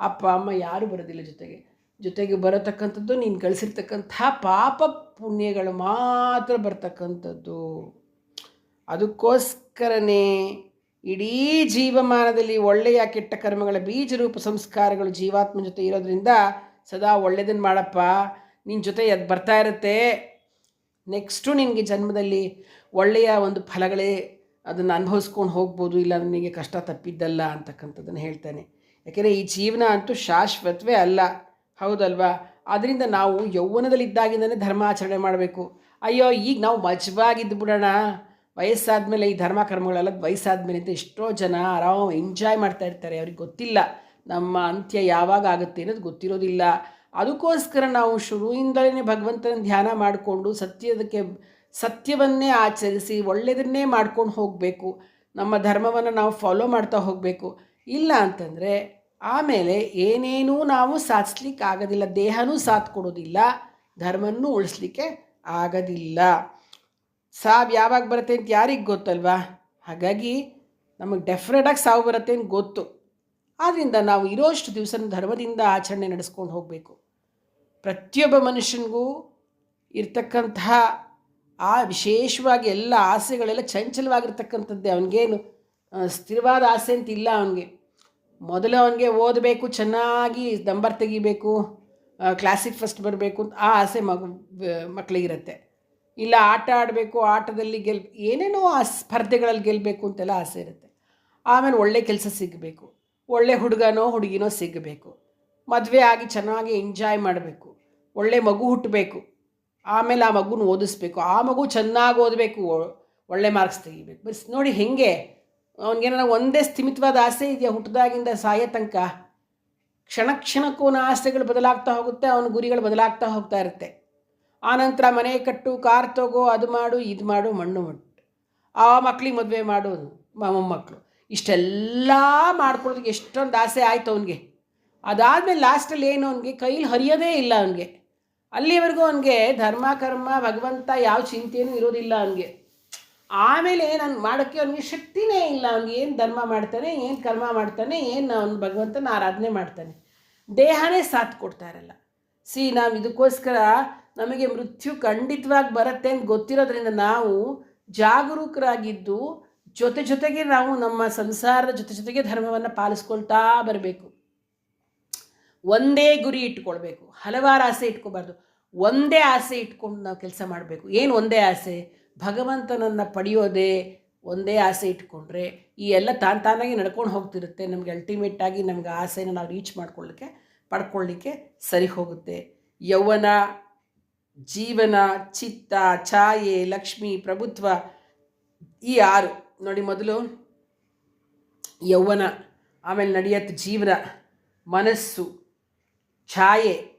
ಅಪ್ಪ, ಅಮ್ಮ ಯಾರೂ ಬರೋದಿಲ್ಲ ಜೊತೆಗೆ. ಜೊತೆಗೆ ಬರತಕ್ಕಂಥದ್ದು, ನೀನು ಗಳಿಸಿರ್ತಕ್ಕಂಥ ಪಾಪ ಪುಣ್ಯಗಳು ಮಾತ್ರ ಬರ್ತಕ್ಕಂಥದ್ದು. ಅದಕ್ಕೋಸ್ಕರನೇ ಇಡೀ ಜೀವಮಾನದಲ್ಲಿ ಒಳ್ಳೆಯ ಕೆಟ್ಟ ಕರ್ಮಗಳ ಬೀಜ ರೂಪ ಸಂಸ್ಕಾರಗಳು ಜೀವಾತ್ಮ ಜೊತೆ ಇರೋದ್ರಿಂದ ಸದಾ ಒಳ್ಳೆಯದನ್ನು ಮಾಡಪ್ಪ. ನಿನ್ನ ಜೊತೆ ಅದು ಬರ್ತಾ ಇರುತ್ತೆ. ನೆಕ್ಸ್ಟು ನಿನಗೆ ಜನ್ಮದಲ್ಲಿ ಒಳ್ಳೆಯ ಒಂದು ಫಲಗಳೇ ಅದನ್ನು ಅನುಭವಿಸ್ಕೊಂಡು ಹೋಗ್ಬೋದು, ಇಲ್ಲ ನಿನಗೆ ಕಷ್ಟ ತಪ್ಪಿದ್ದಲ್ಲ ಅಂತಕ್ಕಂಥದ್ದನ್ನು ಹೇಳ್ತಾನೆ. ಯಾಕೆಂದರೆ ಈ ಜೀವನ ಅಂತೂ ಶಾಶ್ವತವೇ ಅಲ್ಲ. ಹೌದಲ್ವಾ? ಆದ್ದರಿಂದ ನಾವು ಯೌವನದಲ್ಲಿದ್ದಾಗಿಂದನೇ ಧರ್ಮಾಚರಣೆ ಮಾಡಬೇಕು. ಅಯ್ಯೋ, ಈಗ ನಾವು ಮಜವಾಗಿದ್ದು ಬಿಡೋಣ ವಯಸ್ಸಾದ ಈ ಧರ್ಮ ಕರ್ಮಗಳೆಲ್ಲ ವಯಸ್ಸಾದ ಅಂತ ಎಷ್ಟೋ ಜನ ಆರಾಮ ಎಂಜಾಯ್ ಮಾಡ್ತಾ ಇರ್ತಾರೆ. ಅವ್ರಿಗೆ ಗೊತ್ತಿಲ್ಲ ನಮ್ಮ ಅಂತ್ಯ ಯಾವಾಗ ಆಗುತ್ತೆ ಅನ್ನೋದು ಗೊತ್ತಿರೋದಿಲ್ಲ. ಅದಕ್ಕೋಸ್ಕರ ನಾವು ಶುರುವಿಂದಲೇ ಭಗವಂತನ ಧ್ಯಾನ ಮಾಡಿಕೊಂಡು ಸತ್ಯದಕ್ಕೆ, ಸತ್ಯವನ್ನೇ ಆಚರಿಸಿ ಒಳ್ಳೆಯದನ್ನೇ ಮಾಡ್ಕೊಂಡು ಹೋಗಬೇಕು. ನಮ್ಮ ಧರ್ಮವನ್ನು ನಾವು ಫಾಲೋ ಮಾಡ್ತಾ ಹೋಗಬೇಕು. ಇಲ್ಲ ಅಂತಂದರೆ ಆಮೇಲೆ ಏನೇನೂ ನಾವು ಸಾಧಿಸ್ಲಿಕ್ಕೆ ಆಗೋದಿಲ್ಲ ದೇಹನೂ ಸಾಥ್ ಕೊಡೋದಿಲ್ಲ. ಧರ್ಮನೂ ಉಳಿಸ್ಲಿಕ್ಕೆ ಆಗೋದಿಲ್ಲ. ಸಾವು ಯಾವಾಗ ಬರುತ್ತೆ ಅಂತ ಯಾರಿಗೆ ಗೊತ್ತಲ್ವಾ? ಹಾಗಾಗಿ ನಮಗೆ ಡೆಫ್ರೆಟಾಗಿ ಸಾವು ಬರುತ್ತೆ ಅಂತ ಗೊತ್ತು. ಆದ್ದರಿಂದ ನಾವು ಇರೋಷ್ಟು ದಿವಸ ಧರ್ಮದಿಂದ ಆಚರಣೆ ನಡೆಸ್ಕೊಂಡು ಹೋಗಬೇಕು. ಪ್ರತಿಯೊಬ್ಬ ಮನುಷ್ಯನಿಗೂ ಇರ್ತಕ್ಕಂತಹ ಆ ವಿಶೇಷವಾಗಿ ಎಲ್ಲ ಆಸೆಗಳೆಲ್ಲ ಚಂಚಲವಾಗಿರ್ತಕ್ಕಂಥದ್ದೇ. ಅವನಿಗೇನು ಸ್ಥಿರವಾದ ಆಸೆ ಅಂತ ಇಲ್ಲ ಅವನಿಗೆ. ಮೊದಲು ಅವನಿಗೆ ಓದಬೇಕು, ಚೆನ್ನಾಗಿ ನಂಬರ್ ತೆಗಿಬೇಕು ಕ್ಲಾಸಿಗೆ ಫಸ್ಟ್ ಬರಬೇಕು ಅಂತ ಆ ಆಸೆ ಮಗು ಮಕ್ಕಳಿಗಿರುತ್ತೆ ಇಲ್ಲ ಆಟ ಆಡಬೇಕು, ಆಟದಲ್ಲಿ ಗೆಲ್, ಏನೇನೋ ಆ ಸ್ಪರ್ಧೆಗಳಲ್ಲಿ ಗೆಲ್ಲಬೇಕು ಅಂತೆಲ್ಲ ಆಸೆ ಇರುತ್ತೆ. ಆಮೇಲೆ ಒಳ್ಳೆ ಕೆಲಸ ಸಿಗಬೇಕು. ಒಳ್ಳೆ ಹುಡುಗನೋ ಹುಡುಗಿನೋ ಸಿಗಬೇಕು. ಮದುವೆ ಆಗಿ ಚೆನ್ನಾಗಿ ಎಂಜಾಯ್ ಮಾಡಬೇಕು. ಒಳ್ಳೆ ಮಗು ಹುಟ್ಟಬೇಕು ಆಮೇಲೆ ಆ ಮಗುನ ಓದಿಸ್ಬೇಕು. ಆ ಮಗು ಚೆನ್ನಾಗಿ ಓದಬೇಕು. ಒಳ್ಳೆ ಮಾರ್ಕ್ಸ್ ತೆಗಿಬೇಕು. ಬಸ್, ನೋಡಿ ಹೇಗೆ? ಅವನಿಗೇನಾರ ಒಂದೇ ಸ್ಥಿಮಿತವಾದ ಆಸೆ ಇದೆಯಾ? ಹುಟ್ಟಿದಾಗಿಂದ ಸಾಯೋ ತನಕ? ಕ್ಷಣ ಕ್ಷಣಕ್ಕೂ ಆಸೆಗಳು ಬದಲಾಗ್ತಾ ಹೋಗುತ್ತೆ, ಅವನ ಗುರಿಗಳು ಬದಲಾಗ್ತಾ ಹೋಗ್ತಾ ಇರುತ್ತೆ. ಆನಂತರ ಮನೆ ಕಟ್ಟು, ಕಾರ್ ತಗೋ, ಅದು ಮಾಡು, ಇದು ಮಾಡು, ಮಣ್ಣು ಮಟ್ಟು ಆ ಮಕ್ಳಿಗೆ ಮದುವೆ ಮಾಡು ಮೊಮ್ಮಕ್ಕಳು ಇಷ್ಟೆಲ್ಲ ಮಾಡ್ಕೊಳ್ಳೋದಕ್ಕೆ ಎಷ್ಟೊಂದು ಆಸೆ ಆಯಿತು ಅವನಿಗೆ. ಅದಾದಮೇಲೆ ಲಾಸ್ಟಲ್ಲಿ ಏನು ಅವನಿಗೆ ಕೈಲಿ ಹರಿಯೋದೇ ಇಲ್ಲ ಅವನಿಗೆ. ಅಲ್ಲಿವರೆಗೂ ಅವನಿಗೆ ಧರ್ಮ, ಕರ್ಮ, ಭಗವಂತ ಯಾವ ಚಿಂತೆಯೂ ಇರೋದಿಲ್ಲ ಅವನಿಗೆ. ಆಮೇಲೆ ನಾನು ಮಾಡೋಕ್ಕೆ ಅವನಿಗೆ ಶಕ್ತಿನೇ ಇಲ್ಲ. ಅವ್ನಿಗೆ ಏನು ಧರ್ಮ ಮಾಡ್ತಾನೆ, ಏನು ಕರ್ಮ ಮಾಡ್ತಾನೆ, ಏನು ಅವನು ಭಗವಂತನ ಆರಾಧನೆ ಮಾಡ್ತಾನೆ. ದೇಹನೇ ಸಾಥ್ ಕೊಡ್ತಾ ಇರಲ್ಲ. ಸಿ, ನಾವು ಇದಕ್ಕೋಸ್ಕರ ನಮಗೆ ಮೃತ್ಯು ಖಂಡಿತವಾಗಿ ಬರುತ್ತೆ ಅಂತ ಗೊತ್ತಿರೋದ್ರಿಂದ ನಾವು ಜಾಗರೂಕರಾಗಿದ್ದು ಜೊತೆ ಜೊತೆಗೆ ನಾವು ನಮ್ಮ ಸಂಸಾರದ ಜೊತೆ ಜೊತೆಗೆ ಧರ್ಮವನ್ನು ಪಾಲಿಸ್ಕೊಳ್ತಾ ಬರಬೇಕು. ಒಂದೇ ಗುರಿ ಇಟ್ಕೊಳ್ಬೇಕು. ಹಲವಾರು ಆಸೆ ಇಟ್ಕೋಬಾರ್ದು. ಒಂದೇ ಆಸೆ ಇಟ್ಕೊಂಡು ನಾವು ಕೆಲಸ ಮಾಡಬೇಕು. ಏನು ಒಂದೇ ಆಸೆ? ಭಗವಂತನನ್ನು ಪಡೆಯೋದೇ ಒಂದೇ ಆಸೆ ಇಟ್ಕೊಂಡ್ರೆ ಈ ಎಲ್ಲ ತಾನು ತಾನಾಗಿ ನಡ್ಕೊಂಡು ಹೋಗ್ತಿರುತ್ತೆ. ನಮಗೆ ಅಲ್ಟಿಮೇಟಾಗಿ ನಮಗೆ ಆಸೆನ ನಾವು ರೀಚ್ ಮಾಡ್ಕೊಳ್ಳಿಕ್ಕೆ, ಪಡ್ಕೊಳ್ಳಿಕ್ಕೆ ಸರಿ ಹೋಗುತ್ತೆ. ಯೌವನ ಜೀವನ, ಚಿತ್ತ, ಛಾಯೆ, ಲಕ್ಷ್ಮಿ, ಪ್ರಭುತ್ವ ಈ ಆರು. ನೋಡಿ ಮೊದಲು ಯೌವನ, ಆಮೇಲೆ ನಡೆಯತ್ ಜೀವನ, ಮನಸ್ಸು, ಛಾಯೆ,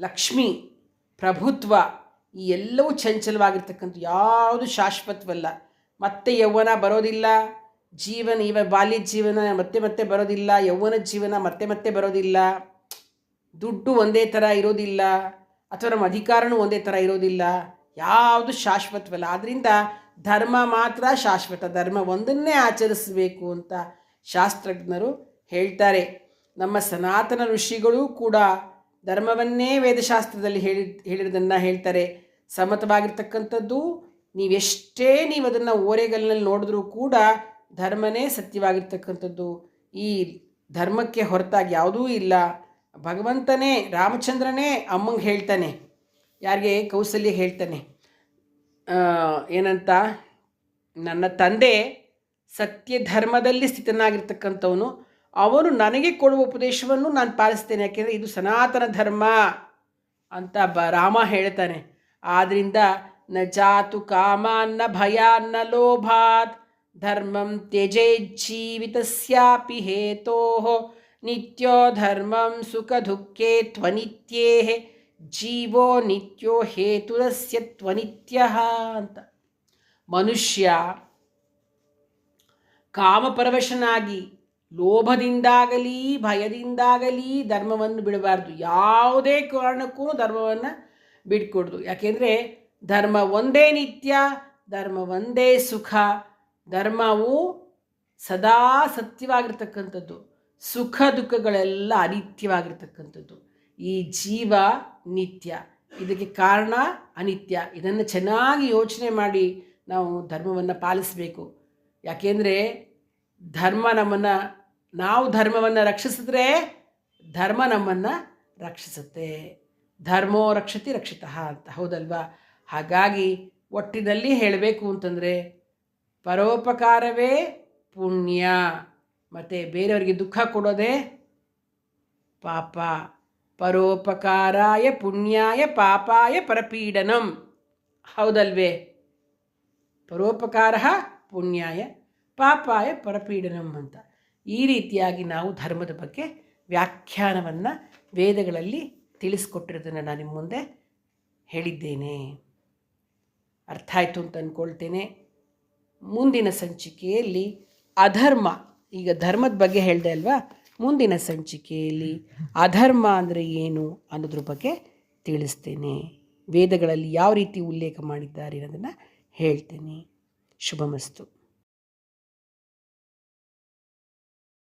ಲಕ್ಷ್ಮಿ, ಪ್ರಭುತ್ವ ಈ ಎಲ್ಲವೂ ಚಂಚಲವಾಗಿರ್ತಕ್ಕಂಥ ಯಾವುದು ಶಾಶ್ವತವಲ್ಲ. ಮತ್ತೆ ಯೌವನ ಬರೋದಿಲ್ಲ, ಜೀವನ, ಇವ ಬಾಲ್ಯ ಜೀವನ, ಮತ್ತೆ ಮತ್ತೆ ಬರೋದಿಲ್ಲ, ಯೌವನ ಜೀವನ, ಮತ್ತೆ ಮತ್ತೆ ಬರೋದಿಲ್ಲ, ದುಡ್ಡು ಒಂದೇ ಥರ ಇರೋದಿಲ್ಲ. ಅಥವಾ ನಮ್ಮ ಅಧಿಕಾರನೂ ಒಂದೇ ಥರ ಇರೋದಿಲ್ಲ. ಯಾವುದು ಶಾಶ್ವತವಲ್ಲ. ಆದ್ದರಿಂದ ಧರ್ಮ ಮಾತ್ರ ಶಾಶ್ವತ. ಧರ್ಮ ಒಂದನ್ನೇ ಆಚರಿಸಬೇಕು ಅಂತ ಶಾಸ್ತ್ರಜ್ಞರು ಹೇಳ್ತಾರೆ. ನಮ್ಮ ಸನಾತನ ಋಷಿಗಳೂ ಕೂಡ ಧರ್ಮವನ್ನೇ ವೇದಶಾಸ್ತ್ರದಲ್ಲಿ ಹೇಳಿ ಹೇಳಿರೋದನ್ನು ಹೇಳ್ತಾರೆ. ಸಮತವಾಗಿರ್ತಕ್ಕಂಥದ್ದು ನೀವೆಷ್ಟೇ ನೀವು ಅದನ್ನು ಓರೆಗಲ್ಲಿನಲ್ಲಿ ನೋಡಿದ್ರೂ ಕೂಡ ಧರ್ಮನೇ ಸತ್ಯವಾಗಿರ್ತಕ್ಕಂಥದ್ದು. ಈ ಧರ್ಮಕ್ಕೆ ಹೊರತಾಗಿ ಯಾವುದೂ ಇಲ್ಲ. ಭಗವಂತನೇ, ರಾಮಚಂದ್ರನೇ ಅಮ್ಮಂಗೆ ಹೇಳ್ತಾನೆ. ಯಾರಿಗೆ? ಕೌಸಲ್ಯ ಹೇಳ್ತಾನೆ. ಏನಂತ? ನನ್ನ ತಂದೆ ಸತ್ಯ ಧರ್ಮದಲ್ಲಿ ಸ್ಥಿತನಾಗಿರ್ತಕ್ಕಂಥವನು. ಅವನು ನನಗೆ ಕೊಡುವ ಉಪದೇಶವನ್ನು ನಾನು ಪಾಲಿಸ್ತೇನೆ. ಯಾಕೆಂದರೆ ಇದು ಸನಾತನ ಧರ್ಮ ಅಂತ ಬ, ರಾಮ ಹೇಳ್ತಾನೆ. ಆದ್ದರಿಂದ ನ ಜಾತು ಕಾಮಾನ್ನ ಭಯಾನ್ನ ಲೋಭಾತ್ ಧರ್ಮಂ ತ್ಯಜೇಜ್ಜೀವಿತಸ್ಯಾಪಿ ಹೇತೋ ನಿತ್ಯೋ ಧರ್ಮಂ ಸುಖ ದುಃಖೇ ತ್ವನಿತ್ಯೇ ಜೀವೋ ನಿತ್ಯೋ ಹೇತುರಸ್ಯ ತ್ವನಿತ್ಯ ಅಂತ. ಮನುಷ್ಯ ಕಾಮಪರವಶನಾಗಿ ಲೋಭದಿಂದಾಗಲಿ, ಭಯದಿಂದಾಗಲಿ ಧರ್ಮವನ್ನು ಬಿಡಬಾರ್ದು. ಯಾವುದೇ ಕಾರಣಕ್ಕೂ ಧರ್ಮವನ್ನು ಬಿಟ್ಕೊಡ್ದು ಯಾಕೆಂದರೆ ಧರ್ಮ ಒಂದೇ ನಿತ್ಯ, ಧರ್ಮ ಒಂದೇ ಸುಖ, ಧರ್ಮವು ಸದಾ ಸತ್ಯವಾಗಿರ್ತಕ್ಕಂಥದ್ದು. ಸುಖ ದುಃಖಗಳೆಲ್ಲ ಅನಿತ್ಯವಾಗಿರ್ತಕ್ಕಂಥದ್ದು. ಈ ಜೀವ ನಿತ್ಯ. ಇದಕ್ಕೆ ಕಾರಣ ಅನಿತ್ಯ. ಇದನ್ನು ಚೆನ್ನಾಗಿ ಯೋಚನೆ ಮಾಡಿ ನಾವು ಧರ್ಮವನ್ನು ಪಾಲಿಸಬೇಕು. ಯಾಕೆಂದರೆ ಧರ್ಮ ನಮ್ಮನ್ನು, ನಾವು ಧರ್ಮವನ್ನು ರಕ್ಷಿಸಿದ್ರೆ ಧರ್ಮ ನಮ್ಮನ್ನು ರಕ್ಷಿಸುತ್ತೆ. ಧರ್ಮೋ ರಕ್ಷತಿ ರಕ್ಷಿತ ಅಂತ. ಹೌದಲ್ವಾ? ಹಾಗಾಗಿ ಒಟ್ಟಿನಲ್ಲಿ ಹೇಳಬೇಕು ಅಂತಂದರೆ ಪರೋಪಕಾರವೇ ಪುಣ್ಯ. ಮತ್ತು ಬೇರೆಯವರಿಗೆ ದುಃಖ ಕೊಡೋದೇ ಪಾಪ. ಪರೋಪಕಾರಾಯ ಪುಣ್ಯಾಯ ಪಾಪಾಯ ಪರಪೀಡನಂ. ಹೌದಲ್ವೇ? ಪರೋಪಕಾರ ಪುಣ್ಯಾಯ ಪಾಪಾಯ ಪರಪೀಡನಂ ಅಂತ. ಈ ರೀತಿಯಾಗಿ ನಾವು ಧರ್ಮದ ಬಗ್ಗೆ ವ್ಯಾಖ್ಯಾನವನ್ನು ವೇದಗಳಲ್ಲಿ ತಿಳಿಸ್ಕೊಟ್ಟಿರೋದನ್ನು ನಾನು ನಿಮ್ಮ ಮುಂದೆ ಹೇಳಿದ್ದೇನೆ. ಅರ್ಥ ಆಯಿತು ಅಂತ ಅಂದ್ಕೊಳ್ತೇನೆ ಮುಂದಿನ ಸಂಚಿಕೆಯಲ್ಲಿ ಅಧರ್ಮ ಈಗ ಧರ್ಮದ ಬಗ್ಗೆ ಹೇಳಿದೆ ಅಲ್ವಾ? ಮುಂದಿನ ಸಂಚಿಕೆಯಲ್ಲಿ ಅಧರ್ಮ ಅಂದರೆ ಏನು ಅನ್ನೋದ್ರ ಬಗ್ಗೆ ತಿಳಿಸ್ತೇನೆ. ವೇದಗಳಲ್ಲಿ ಯಾವ ರೀತಿ ಉಲ್ಲೇಖ ಮಾಡಿದ್ದಾರೆ ಅನ್ನೋದನ್ನು ಹೇಳ್ತೇನೆ. ಶುಭಮಸ್ತು.